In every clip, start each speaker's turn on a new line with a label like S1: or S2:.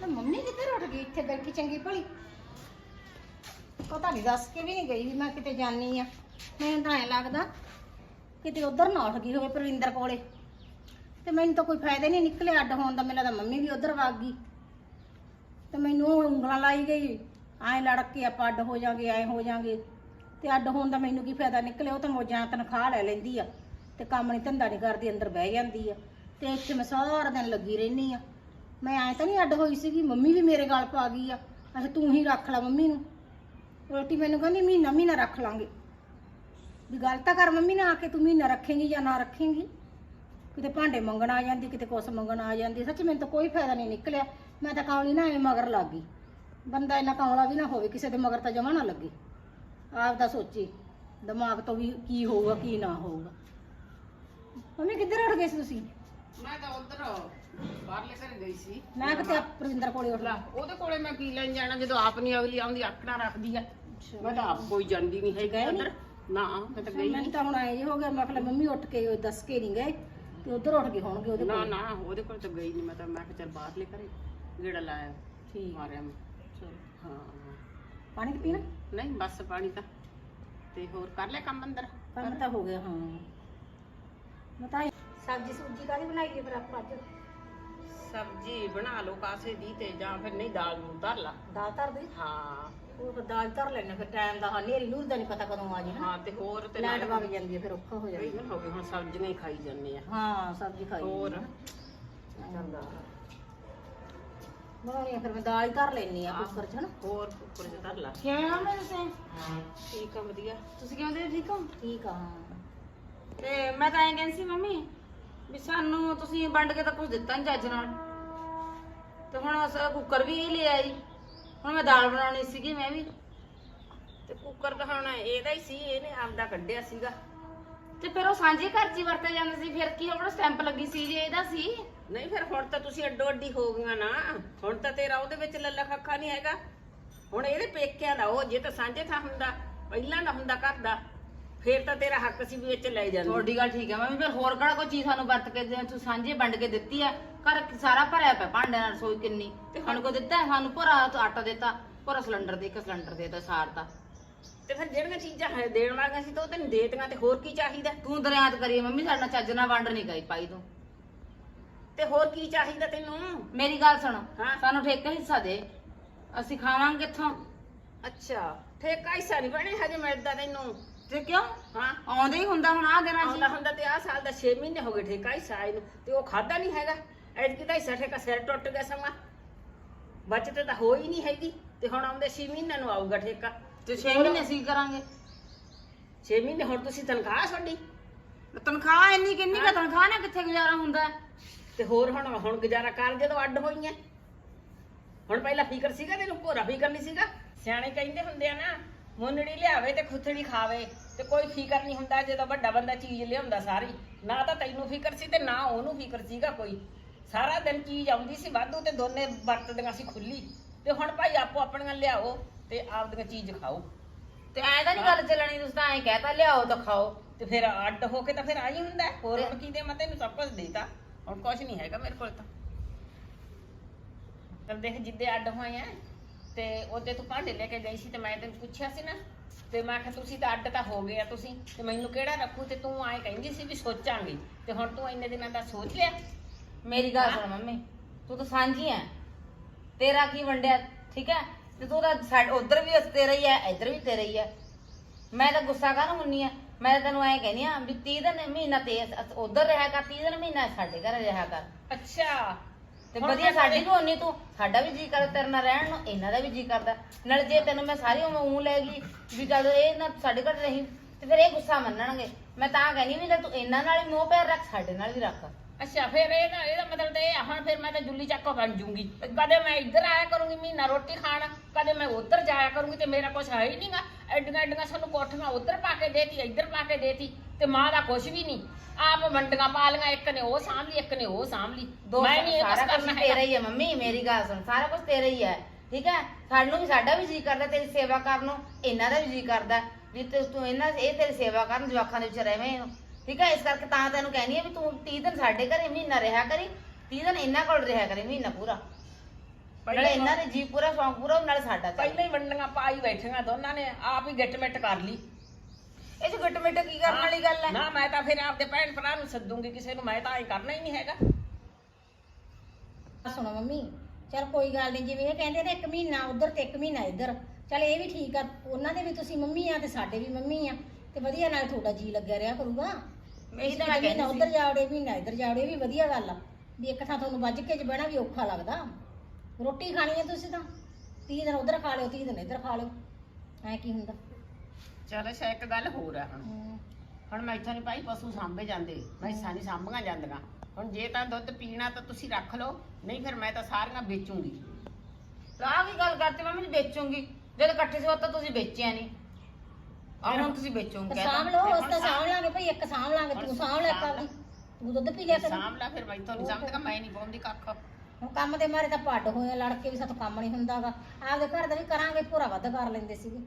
S1: ਤੇ ਮੰਮੀ ਕਿੱਧਰ ਉੱਠ ਗਈ? ਇੱਥੇ ਬੈਠੀ ਚੰਗੀ ਭਲੀ। ਪਤਾ ਨਹੀਂ ਦੱਸ ਕੇ ਵੀ ਨਹੀਂ ਗਈ ਵੀ ਮੈਂ ਕਿਤੇ ਜਾਣੀ ਆ। ਮੈਨੂੰ ਤਾਂ ਐ ਲੱਗਦਾ ਕਿਤੇ ਉਧਰ ਨਾ ਉੱਠ ਗਈ ਹੋਵੇ ਪ੍ਰਵਿੰਦਰ ਕੋਲੇ। ਤੇ ਮੈਨੂੰ ਤਾਂ ਕੋਈ ਫਾਇਦਾ ਨਹੀਂ ਨਿਕਲਿਆ ਅੱਡ ਹੋਣ ਦਾ ਮੈਨੂੰ ਤਾਂ ਮੰਮੀ ਵੀ ਉਧਰ ਵਗ ਗਈ। ਤੇ ਮੈਨੂੰ ਉਹ ਉਂਗਲਾਂ ਲਾਈ ਗਈ, ਐਂ ਲੜ ਕੇ ਆਪਾਂ ਅੱਡ ਹੋ ਜਾਾਂਗੇ, ਐਂ ਹੋ ਜਾਾਂਗੇ। ਤੇ ਅੱਡ ਹੋਣ ਦਾ ਮੈਨੂੰ ਕੀ ਫਾਇਦਾ ਨਿਕਲਿਆ, ਉਹ ਤਾਂ ਮੋਜਾਂ ਤਨਖਾਹ ਲੈ ਲੈਂਦੀ ਆ। ਤੇ ਕੰਮ ਨਹੀਂ ਧੰਦਾ ਨਹੀਂ ਕਰਦੀ, ਅੰਦਰ ਬਹਿ ਜਾਂਦੀ ਆ। ਤੇ ਇੱਥੇ ਮੈਂ ਸਾਰਾ ਦਿਨ ਲੱਗੀ ਰਹਿਨੀ ਆ। ਮੈਂ ਐਂ ਤਾਂ ਨਹੀਂ ਅੱਡ ਹੋਈ ਸੀਗੀ, ਮੰਮੀ ਵੀ ਮੇਰੇ ਗਲ ਪਾ ਗਈ ਆ। ਅਖੇ ਤੂੰ ਹੀ ਰੱਖ ਲੈ ਮੰਮੀ ਨੂੰ। ਰੋਟੀ ਮੈਨੂੰ ਕਹਿੰਦੀ ਮਹੀਨਾ ਮਹੀਨਾ ਰੱਖ ਲਾਂਗੇ। ਵੀ ਗੱਲ ਤਾਂ ਕਰ ਮੰਮੀ ਨਾ ਆ ਕੇ ਤੂੰ ਮਹੀਨਾ ਰੱਖੇਂਗੀ ਜਾਂ ਨਾ ਰੱਖੇਂਗੀ? ਕਿਤੇ ਭਾਂਡੇ ਮੰਗਣ ਆ ਜਾਂਦੀ, ਕਿਤੇ ਕੁਛ ਮੰਗਣ ਆ ਜਾਂਦੀ। ਸੱਚ ਮੈਨੂੰ ਤਾਂ ਕੋਈ ਫਾਇਦਾ ਨਹੀਂ ਨਿਕਲਿਆ। ਮੈਂ ਤਾਂ ਕਾਵਲੀ ਨਾ ਐਵੇਂ ਮਗਰ ਲੱਗ ਗਈ। ਬੰਦਾ ਇੰਨਾ ਕਾਵਲਾ ਵੀ ਨਾ ਹੋਵੇ, ਕਿਸੇ ਦੇ ਮਗਰ ਤਾਂ ਜਮਾ ਨਾ ਲੱਗੇ। ਆਪ ਦਾ ਸੋਚੀ, ਦਿਮਾਗ ਤੋਂ ਵੀ ਕੀ ਹੋਊਗਾ, ਕੀ ਨਾ ਹੋਊਗਾ। ਮੰਮੀ ਕਿੱਧਰ ਉੱਠ ਗਏ ਸੀ ਤੁਸੀਂ?
S2: ਮੈਂ ਤਾਂ ਉਧਰ। ਬਾਹਰਲੇ ਘਰ ਗਈ ਸੀ।
S1: ਮੈਂ ਕਿਤੇ ਪ੍ਰਵਿੰਦਰ ਕੋਲੇ ਉੱਠ
S2: ਲਾ ਉਹਦੇ ਕੋਲੇ ਮੈਂ ਕੀ ਲੈਣ ਜਾਣਾ ਜਦੋਂ ਆਪ ਨਹੀਂ ਅਗਲੀ ਆਉਂਦੀ ਆਖਣਾ ਰੱਖਦੀ ਆ। ਮੈਂ ਤਾਂ ਆਪ ਕੋਈ ਜਾਂਦੀ ਨਹੀਂ ਹੈਗੀ
S1: ਗਏ ਨੀ?
S2: ਉਧਰ। ਨਾ ਮੈਂ ਤਾਂ ਗਈ
S1: ਮੈਨੂੰ ਤਾਂ ਹੁਣ ਆਏ ਹੋ ਗਿਆ ਮੈਂ ਕਿਹਾ ਲੈ ਮੰਮੀ ਉੱਠ ਕੇ ਉਹ ਦੱਸ ਕੇ ਨਹੀਂ ਗਏ ਤੇ ਉਧਰ ਉੱਠ ਗਏ ਹੋਣਗੇ ਉਹਦੇ
S2: ਨਾ
S1: ਕੋਲ।
S2: ਨਾ ਉਹਦੇ ਕੋਲ ਤਾਂ ਗਈ ਨਹੀਂ ਮੈਂ ਤਾਂ ਮੈਂ ਕਿਹਾ ਚੱਲ ਬਾਹਰਲੇ ਘਰੇ ਗੇੜਾ ਲਾਇਆ
S1: ਠੀਕ।
S2: ਮਾਰਿਆ ਮੈਂ।
S1: ਚਲੋ।
S2: ਹਾਂ।
S1: ਪਾਣੀ ਤੇ ਪੀਣਾ
S2: ਨਹੀਂ ਬਸ ਪਾਣੀ ਤਾਂ। ਤੇ ਹੋਰ ਕਰ ਲਿਆ ਕੰਮ ਅੰਦਰ?
S1: ਕੰਮ ਤਾਂ ਹੋ ਗਿਆ ਹਾਂ। ਮੈਂ ਤਾਂ ਸਬਜ਼ੀ ਸੁਬਜੀ ਕਾਹਦੀ ਬਣਾਈ ਹੈ ਫਿਰ ਆਪਾਂ ਅੱਜ?
S2: ਸਬਜੀ ਬਣਾ ਲਓ ਕਾਸੇ ਦੀ ਤੇ ਜਾਂ ਫਿਰ ਨਹੀਂ ਦਾਲ ਨੂੰ ਧਰ ਲਾ।
S1: ਦਾਲ ਧਰ ਦੇ?
S2: ਹਾਂ।
S1: ਉਹ ਫਿਰ ਦਾਲ ਧਰ ਲੈਣੇ ਫਿਰ ਟਾਈਮ ਦਾ ਹਨੇਰੀ ਨੂਰ ਦਾ ਨਹੀਂ ਪਤਾ ਕਦੋਂ ਆ ਜੀ
S2: ਹਾਂ ਤੇ ਹੋਰ ਤੇ
S1: ਲਾਈਟ ਵਗ ਜਾਂਦੀ ਹੈ ਫਿਰ ਔਖਾ ਹੋ ਜਾਂਦਾ।
S2: ਹੋ ਗਏ ਹੁਣ ਸਬਜ਼ੀਆਂ ਹੀ ਖਾਈ ਜਾਂਦੇ ਆ।
S1: ਹਾਂ ਸਬਜ਼ੀ ਖਾਈ
S2: ਹੋਰ?
S1: ਚੰਗਾ। ਬਣਾਉਣੀ ਆ ਫਿਰ ਮੈਂ ਦਾਲ ਹੀ ਧਰ ਲੈਣੀ ਆ
S2: ਹਾਂ।
S1: ਕੁੱਕਰ 'ਚ ਨਾ
S2: ਹੋਰ ਕੁੱਕਰ ਚ ਧਰ ਲਾ।
S1: ਕਿਵੇਂ ਆ ਮੇਰੇ ਸੇ?
S2: ਠੀਕ ਆ ਵਧੀਆ।
S3: ਤੁਸੀਂ ਕਹਿੰਦੇ ਠੀਕ ਹੋ
S1: ਠੀਕ ਆ ਹਾਂ।
S3: ਤੇ ਮੈਂ ਤਾਂ ਐਂ ਕਹਿੰਦੀ ਸੀ ਮੰਮੀ ਵੀ ਸਾਨੂੰ ਤੁਸੀਂ ਵੰਡ ਕੇ ਤਾਂ ਕੁਝ ਦਿੱਤਾ ਨਹੀਂ ਚੱਜ ਨਾਲ। ਤੇ ਹੁਣ ਅਸ ਕੁੱਕਰ ਵੀ ਲੈ ਆਈ। ਹੁਣ ਮੈਂ ਦਾਲ ਬਣਾਉਣੀ ਸੀਗੀ ਮੈਂ ਵੀ।
S2: ਤੇ ਕੁੱਕਰ ਤਾਂ ਹੁਣ ਇਹਦਾ ਹੀ ਸੀ ਇਹਨੇ ਆਪਦਾ ਕੱਢਿਆ ਸੀਗਾ।
S3: ਤੇ ਫਿਰ ਉਹ ਸਾਂਝੇ ਘਰ 'ਚ ਹੀ ਵਰਤੇ ਜਾਂਦੇ ਸੀ। ਫਿਰ ਕੀ ਆਪਣਾ ਸਟੈਂਪ ਲੱਗੀ ਸੀ ਜੇ ਇਹਦਾ ਸੀ?
S2: ਨਹੀਂ ਫਿਰ ਹੁਣ ਤਾਂ ਤੁਸੀਂ ਅੱਡੋ ਅੱਡੀ ਹੋ ਗਈਆਂ ਨਾ। ਹੁਣ ਤਾਂ ਤੇਰਾ ਉਹਦੇ ਵਿੱਚ ਲੱਲਾ ਖੱਖਾ ਨਹੀਂ ਹੈਗਾ। ਹੁਣ ਇਹਦੇ ਪੇਕਿਆਂ ਦਾ ਉਹ ਜੇ ਤਾਂ ਸਾਂਝੇ ਥਾਂ ਹੁੰਦਾ ਪਹਿਲਾਂ ਦਾ ਹੁੰਦਾ ਘਰ ਦਾ। ਫੇਰ ਤਾਂ ਤੇਰਾ ਹੱਕ ਸੀ ਵੀ ਵਿੱਚ ਲੈ ਜਾਂਦੇ
S3: ਤੁਹਾਡੀ ਗੱਲ ਠੀਕ ਹੈ ਮੰਮੀ ਫਿਰ ਹੋਰ ਕਿਹੜਾ ਕੋਈ ਚੀਜ਼ ਸਾਨੂੰ ਵਰਤ ਕੇ ਦੇ ਤੂੰ ਸਾਂਝੇ ਵੰਡ ਕੇ ਦਿੱਤੀ ਆ? ਘਰ ਸਾਰਾ ਭਰਿਆ ਪਿਆ ਭਾਂਡਿਆਂ ਨਾਲ ਰਸੋਈ ਕਿੰਨੀ? ਤੇ ਸਾਨੂੰ ਕੋ ਦਿੱਤਾ ਹੈ? ਸਾਨੂੰ ਭਰਾ ਆਟਾ ਦਿੱਤਾ ਭਰਾ ਸਿਲੰਡਰ ਦੇ ਇੱਕ ਸਿਲੰਡਰ ਦੇ ਦਿੱਤਾ ਸਾਰਤਾ
S2: ਤੇ ਫਿਰ ਜਿਹੜੀਆਂ ਚੀਜ਼ਾਂ ਹੈ ਦੇਣ ਵਾਲੀਆਂ ਸੀ ਤਾਂ ਉਹ ਤੈਨੂੰ ਦਿੱਤੀਆਂ ਤੇ ਹੋਰ ਕੀ ਚਾਹੀਦਾ?
S3: ਤੂੰ ਦਰਿਆਤ ਕਰੀ ਮੰਮੀ ਸਾਡੇ ਨਾਲ ਚੱਜ ਨਾਲ ਵੰਡ ਨਹੀਂ ਗਈ ਪਾਈ ਤੂੰ।
S2: ਤੇ ਹੋਰ ਕੀ ਚਾਹੀਦਾ ਤੈਨੂੰ?
S3: ਮੇਰੀ ਗੱਲ ਸੁਣ
S2: ਹਾਂ।
S3: ਸਾਨੂੰ ਠੇਕਾ ਹਿੱਸਾ ਦੇ। ਅਸੀਂ ਖਾਵਾਂਗੇ ਕਿੱਥੋਂ?
S2: ਅੱਛਾ ਠੇਕਾ ਹਿੱਸਾ ਨਹੀਂ ਬਣੇ ਹਜੇ ਮਿਲਦਾ ਤੈਨੂੰ।
S3: ਤੇ ਕਿਉਂ?
S2: ਹਾਂ।
S3: ਆਉਂਦੇ ਹੀ ਹੁੰਦਾ ਹੁਣ ਆ ਦੇਣਾ
S2: ਆਉਂਦਾ ਹੁੰਦਾ ਤੇ ਆ ਸਾਲ ਦਾ 6 ਮਹੀਨੇ ਹੋ ਗਏ ਠੇਕਾ ਹਿੱਸਾ ਇਹਨੂੰ ਤੇ ਉਹ ਖਾਦਾ ਨਹੀਂ ਹੈਗਾ। ਐਤਕੀ ਤਾਂ ਹਿੱਸਾ ਠੇਕਾ ਸਿਰ ਟੁੱਟ ਗਿਆ ਸਮਾਂ। ਬਚਤ ਤਾਂ ਹੋ ਹੀ ਨਹੀਂ ਹੈਗੀ ਤੇ ਹੁਣ ਆਉਂਦੇ 6 ਮਹੀਨਿਆਂ ਨੂੰ ਆਊਗਾ ਠੇਕਾ।
S3: ਤੇ 6 ਮਹੀਨੇ ਅਸੀਂ ਕਰਾਂਗੇ?
S2: 6 ਮਹੀਨੇ ਹੁਣ ਤੁਸੀਂ ਤਨਖਾਹ ਛੱਡੀ।
S3: ਤਨਖਾਹ ਇੰਨੀ ਕਿੰਨੀ ਕੁ ਤਨਖਾਹ ਨਾਲ ਕਿੱਥੇ ਗੁਜ਼ਾਰਾ ਹੁੰਦਾ? ਹੈ?
S2: ਤੇ ਹੋਰ ਹੁਣ ਹੁਣ ਗੁਜ਼ਾਰਾ ਕਰ ਜਦੋਂ ਅੱਡ ਹੋਈਆਂ ਹੁਣ ਪਹਿਲਾਂ ਫਿਕਰ ਸੀਗਾ ਤੈਨੂੰ ਭੋਰਾ ਫਿਕਰ ਨਹੀਂ ਸੀਗਾ? ਸਿਆਣੇ ਕਹਿੰਦੇ ਹੁੰਦੇ ਆ ਨਾ ਮੁੰਨੜੀ ਲਿਆਵੇ ਤੇ ਖੁੱਥੜੀ ਖਾਵੇ ਤੇ ਕੋਈ ਫਿਕਰ ਨਹੀਂ ਹੁੰਦਾ ਜਦੋਂ ਵੱਡਾ ਬੰਦਾ ਚੀਜ਼ ਲਿਆਉਂਦਾ ਸਾਰੀ। ਨਾ ਤਾਂ ਤੈਨੂੰ ਫਿਕਰ ਸੀ ਤੇ ਨਾ ਉਹਨੂੰ ਫਿਕਰ ਸੀਗਾ ਕੋਈ। ਸਾਰਾ ਦਿਨ ਚੀਜ਼ ਆਉਂਦੀ ਸੀ ਵਾਧੂ ਤੇ ਦੋਨੇ ਵਰਤਦੀਆਂ ਸੀ ਖੁੱਲੀ। ਤੇ ਹੁਣ ਭਾਈ ਆਪੋ ਆਪਣੀਆਂ ਲਿਆਓ ਤੇ ਆਪਦੀਆਂ ਚੀਜ਼ ਖਾਓ।
S3: ਤੇ ਐਂ ਤਾਂ ਨਹੀਂ ਗੱਲ ਚੱਲਣੀ ਤੁਸੀਂ ਤਾਂ ਐਂ ਕਹਿਤਾ ਲਿਆਓ ਤਾਂ ਖਾਓ।
S2: ਤੇ ਫਿਰ ਅੱਡ ਹੋ ਕੇ ਤਾਂ ਫਿਰ ਆਈ ਹੁੰਦਾ ਹੈ। ਹੋਰ ਹੁਣ ਕੀ ਦੇ ਮੈਂ ਤੈਨੂੰ ਸਭ ਕੁਝ ਦੇਤਾ। ਹੁਣ ਕੁਝ ਨਹੀਂ ਹੈਗਾ ਮੇਰੇ ਕੋਲ ਤਾਂ। ਚਲ ਦੇਖ ਜਿੱਦੇ ਅੱਡ ਹੋਏ ਆ। ਤੇ ਉਹਦੇ ਤੂੰ ਭਾਂਡੇ ਲੈ ਕੇ ਗਈ ਸੀ ਤੇ ਮੈਂ ਤੈਨੂੰ ਪੁੱਛਿਆ ਸੀ ਨਾ ਤੇ ਮੈਂ ਕਿਹਾ ਤੁਸੀਂ ਤਾਂ ਅੱਡ ਤਾਂ ਹੋ ਗਏ ਆ ਤੁਸੀਂ ਤੇ ਮੈਨੂੰ ਕਿਹੜਾ ਰੱਖੂ ਤੇ ਤੂੰ ਆਏ ਕਹਿੰਦੀ ਸੀ ਵੀ ਸੋਚਾਂਗੇ ਤੇ ਹੁਣ ਤੂੰ ਇੰਨੇ ਦਿਨਾਂ ਦਾ ਸੋਚ ਲਿਆ?
S3: ਮੇਰੀ ਗੱਲ ਸੁਣ ਮੰਮੀ ਤੂੰ ਤਾਂ ਸਾਂਝੀ ਐ। ਤੇਰਾ ਕੀ ਵੰਡਿਆ ਠੀਕ ਹੈ ਤੇ ਤੂੰ ਤਾਂ ਸਾਡੇ ਉਧਰ ਵੀ ਤੇਰਾ ਹੀ ਐ ਇੱਧਰ ਵੀ ਤੇਰਾ ਹੀ ਐ। ਮੈਂ ਤਾਂ ਗੁੱਸਾ ਕਾਹਨੂੰ ਹੁੰਨੀ ਆ? ਮੈਂ ਤਾਂ ਤੈਨੂੰ ਐਂ ਕਹਿੰਦੀ ਆ ਵੀ 30 ਦਿਨ ਮਹੀਨਾ ਤੇ ਉਧਰ ਰਿਹਾ ਕਰ 30 ਦਿਨ ਮਹੀਨਾ ਸਾਡੇ ਘਰ ਰਿਹਾ ਕਰ।
S2: ਅੱਛਾ।
S3: ਤੇ
S2: ਹੁਣ
S3: ਵਧੀਆ
S2: ਮੈਂ
S3: ਸਾਡੀ ਵੀ ਹੋਣੀ ਤੂੰ। ਸਾਡਾ ਵੀ ਜੀ ਕਰਦਾ ਤੇਰੇ ਨਾਲ ਰਹਿਣ ਨੂੰ ਇਹਨਾਂ ਦਾ ਵੀ ਜੀ ਕਰਦਾ। ਨਾਲ ਜੇ ਤੈਨੂੰ ਮੈਂ ਸਾਰੀ ਉਮਰ ਉਂ ਲੈ ਗਈ ਵੀ ਚੱਲ ਇਹ ਨਾ ਸਾਡੇ ਘਰ ਰਹੀ ਤੇ ਫਿਰ ਇਹ ਗੁੱਸਾ ਮੰਨਣਗੇ। ਮੈਂ ਤਾਂ ਕਹਿੰਦੀ ਵੀ ਜੇ ਤੂੰ ਇਹਨਾਂ ਨਾਲ ਹੀ ਮੋਹ ਪਿਆਰ ਰੱਖ ਸਾਡੇ ਨਾਲ ਵੀ ਰੱਖ।
S2: ਅੱਛਾ ਫਿਰ ਇਹ ਨਾ ਇਹਦਾ ਮਤਲਬ ਤਾਂ ਇਹ ਆ, ਹੁਣ ਫਿਰ ਮੈਂ ਤਾਂ ਜੁੱਲੀ ਚੱਕੋ ਬਣ ਜੂੰਗੀ। ਕਦੇ ਮੈਂ ਇੱਧਰ ਆਇਆ ਕਰੂੰਗੀ ਮਹੀਨਾ ਰੋਟੀ ਖਾਣ ਕਦੇ ਮੈਂ ਉੱਧਰ ਜਾਇਆ ਕਰੂੰਗੀ ਤੇ ਮੇਰਾ ਕੁਝ ਹੈ ਹੀ ਨਹੀਂਗਾ ਐਡੀਆਂ ਐਡੀਆਂ ਸਾਨੂੰ ਕੋਠੀਆਂ ਉੱਧਰ ਪਾ ਕੇ ਦੇਤੀ ਇੱਧਰ ਪਾ ਕੇ ਦੇਤੀ। ਤੇ ਮਾਂ ਦਾ ਕੁਝ ਵੀ ਨਹੀਂ। ਆਪ ਮੰਡੀਆਂ ਪਾ ਲੀਆਂ ਇੱਕ ਨੇ ਉਹ ਸਾਂਭ ਲਈ ਇੱਕ ਨੇ ਉਹ ਸਾਂਭ ਲਈ।
S3: ਦੋ
S2: ਮੈਂ ਨਹੀਂ ਇਹ ਕੁਛ
S3: ਸਾਰਾ ਕੁਝ
S2: ਕਰਨਾ
S3: ਤੇਰਾ
S2: ਹੈਗਾ
S3: ਹੀ ਹੈ ਮੰਮੀ ਮੇਰੀ ਗੱਲ ਸੁਣ ਸਾਰਾ ਕੁਝ ਤੇਰਾ ਹੀ ਹੈ ਠੀਕ ਹੈ? ਸਾਨੂੰ ਵੀ ਸਾਡਾ ਵੀ ਜੀ ਕਰਦਾ ਤੇਰੀ ਸੇਵਾ ਕਰਨ ਨੂੰ ਇਹਨਾਂ ਦਾ ਵੀ ਜੀ ਕਰਦਾ। ਵੀ ਤੇ ਤੂੰ ਇਹਨਾਂ ਇਹ ਤੇਰੀ ਸੇਵਾ ਕਰਨ ਜਵਾਖਾਂ ਦੇ ਵਿੱਚ ਰਹਿਵੇਂ ਠੀਕ ਹੈ? ਇਸ ਕਰਕੇ ਤਾਂ ਤੈਨੂੰ ਕਹਿੰਦੀ ਆ ਵੀ ਤੂੰ 30 ਦਿਨ ਸਾਡੇ ਘਰੇ ਮਹੀਨਾ ਰਿਹਾ ਕਰੀ 30 ਦਿਨ ਇਹਨਾਂ ਕੋਲ ਰਿਹਾ ਕਰੀ ਮਹੀਨਾ ਪੂਰਾ। ਨਾਲੇ ਇਹਨਾਂ ਨੇ ਜੀ ਪੂਰਾ ਸੌਂਗ ਪੂਰਾ ਨਾਲੇ ਸਾਡਾ ਚੱਲ।
S2: ਪਹਿਲਾਂ ਹੀ ਵੰਡੀਆਂ ਪਾਈ ਬੈਠੀਆਂ ਦੋਨਾਂ ਨੇ ਆਪ ਹੀ ਗਿੱਟ ਮਿੱਟ ਕਰ ਲਈ।
S3: ਇਹ ਚ ਗਿੱਟ ਮਿੱਟ ਕੀ ਕਰਨ ਵਾਲੀ ਗੱਲ ਹੈ?
S2: ਨਾ ਮੈਂ ਤਾਂ ਫਿਰ ਆਪਦੇ ਭੈਣ ਭਰਾ ਨੂੰ ਸੱਦੂਗੀ ਕਿਸੇ ਨੂੰ ਮੈਂ ਤਾਂ ਐ ਕਰਨਾ ਹੀ ਨਹੀਂ ਹੈਗਾ।
S1: ਸੁਣੋ ਮੰਮੀ ਚਲ ਕੋਈ ਗੱਲ ਨਹੀਂ ਜਿਵੇਂ ਇਹ ਕਹਿੰਦੇ ਨੇ ਇੱਕ ਮਹੀਨਾ ਉਧਰ ਤੇ ਇੱਕ ਮਹੀਨਾ ਇੱਧਰ ਚਲ ਇਹ ਵੀ ਠੀਕ ਆ ਉਹਨਾਂ ਦੇ ਵੀ ਤੁਸੀਂ ਮੰਮੀ ਆ ਤੇ ਸਾਡੇ ਵੀ ਮੰਮੀ ਆ ਤੇ ਵਧੀਆ ਨਾਲ ਤੁਹਾਡਾ ਜੀ ਲੱਗਿਆ ਰਿਹਾ ਕਰੂਗਾ।
S3: ਇਹੀ ਤਾਂ ਮੈਂ
S1: ਮਹੀਨਾ
S3: ਕਹਿੰਦੀ
S1: ਉਧਰ ਜਾਵੜੇ ਮਹੀਨਾ ਇੱਧਰ ਜਾਵੜੇ ਇਹ ਵੀ ਵਧੀਆ ਗੱਲ ਆ ਵੀ ਇੱਕ ਥਾਂ ਤੁਹਾਨੂੰ ਵੱਜ ਕੇ ਚ ਬਹਿਣਾ ਵੀ ਔਖਾ ਲੱਗਦਾ। ਰੋਟੀ ਖਾਣੀ ਹੈ ਤੁਸੀਂ ਤਾਂ 30 ਦਿਨ ਉਧਰ ਖਾ ਲਿਓ 30 ਦਿਨ ਇੱਧਰ ਖਾ ਲਿਓ ਐ ਕੀ ਹੁੰਦਾ?
S2: ਚਲ ਅੱਛਾ ਇੱਕ ਗੱਲ ਹੋਰ ਆ ਹੁਣ। ਹੁਣ ਮੈਥੋਂ ਨਹੀਂ ਭਾਈ ਪਸ਼ੂ ਸਾਂਭੇ ਜਾਂਦੇ ਮੈਸਾਂ ਨਹੀਂ ਸਾਂਭੀਆਂ ਜਾਂਦੀਆਂ। ਹੁਣ ਜੇ ਤਾਂ ਦੁੱਧ ਪੀਣਾ ਤਾਂ ਤੁਸੀਂ ਰੱਖ ਲਓ ਨਹੀਂ ਫਿਰ ਮੈਂ ਤਾਂ ਸਾਰੀਆਂ ਵੇਚੂੰਗੀ।
S3: ਆਹ ਕੀ ਗੱਲ ਕਰਤੀ ਮੰਮੀ ਜੀ ਵੇਚੂੰਗੀ? ਜਦ ਇਕੱਠੇ ਸੀ ਉਹ ਤਾਂ ਤੁਸੀਂ ਵੇਚਿਆ ਨਹੀਂ ਆ ਹੁਣ ਤੁਸੀਂ ਵੇਚੋਗੇ
S1: ਤੇ ਸਾਂਭ ਲਓ ਉਸ ਤਾਂ ਸਾਂਭ ਲਾਂਗੇ ਭਈ ਇੱਕ ਸਾਂਭ ਲਾਂਗੇ ਤੂੰ ਸਾਂਭ ਲੈ ਕਰ ਤੂੰ ਦੁੱਧ ਪੀ ਲਿਆ ਕਰ।
S2: ਸਾਂਭ ਲਾ ਫਿਰ ਮੈਥੋਂ ਨਹੀਂ ਸਾਂਭਦਾ ਮੈਂ ਨਹੀਂ ਪਾਉਂਦੀ ਕੱਖ।
S1: ਹੁਣ ਕੰਮ ਦੇ ਮਾਰੇ ਤਾਂ ਪੱਡ ਹੋਏ ਆ, ਲੜ ਕੇ ਵੀ ਸਾਥੋਂ ਕੰਮ ਨਹੀਂ ਹੁੰਦਾਗਾ। ਆਪਦੇ ਘਰ ਦਾ ਵੀ ਕਰਾਂਗੇ ਪੂਰਾ ਵੱਧ ਕਰ ਲੈਂਦੇ ਸੀਗੇ।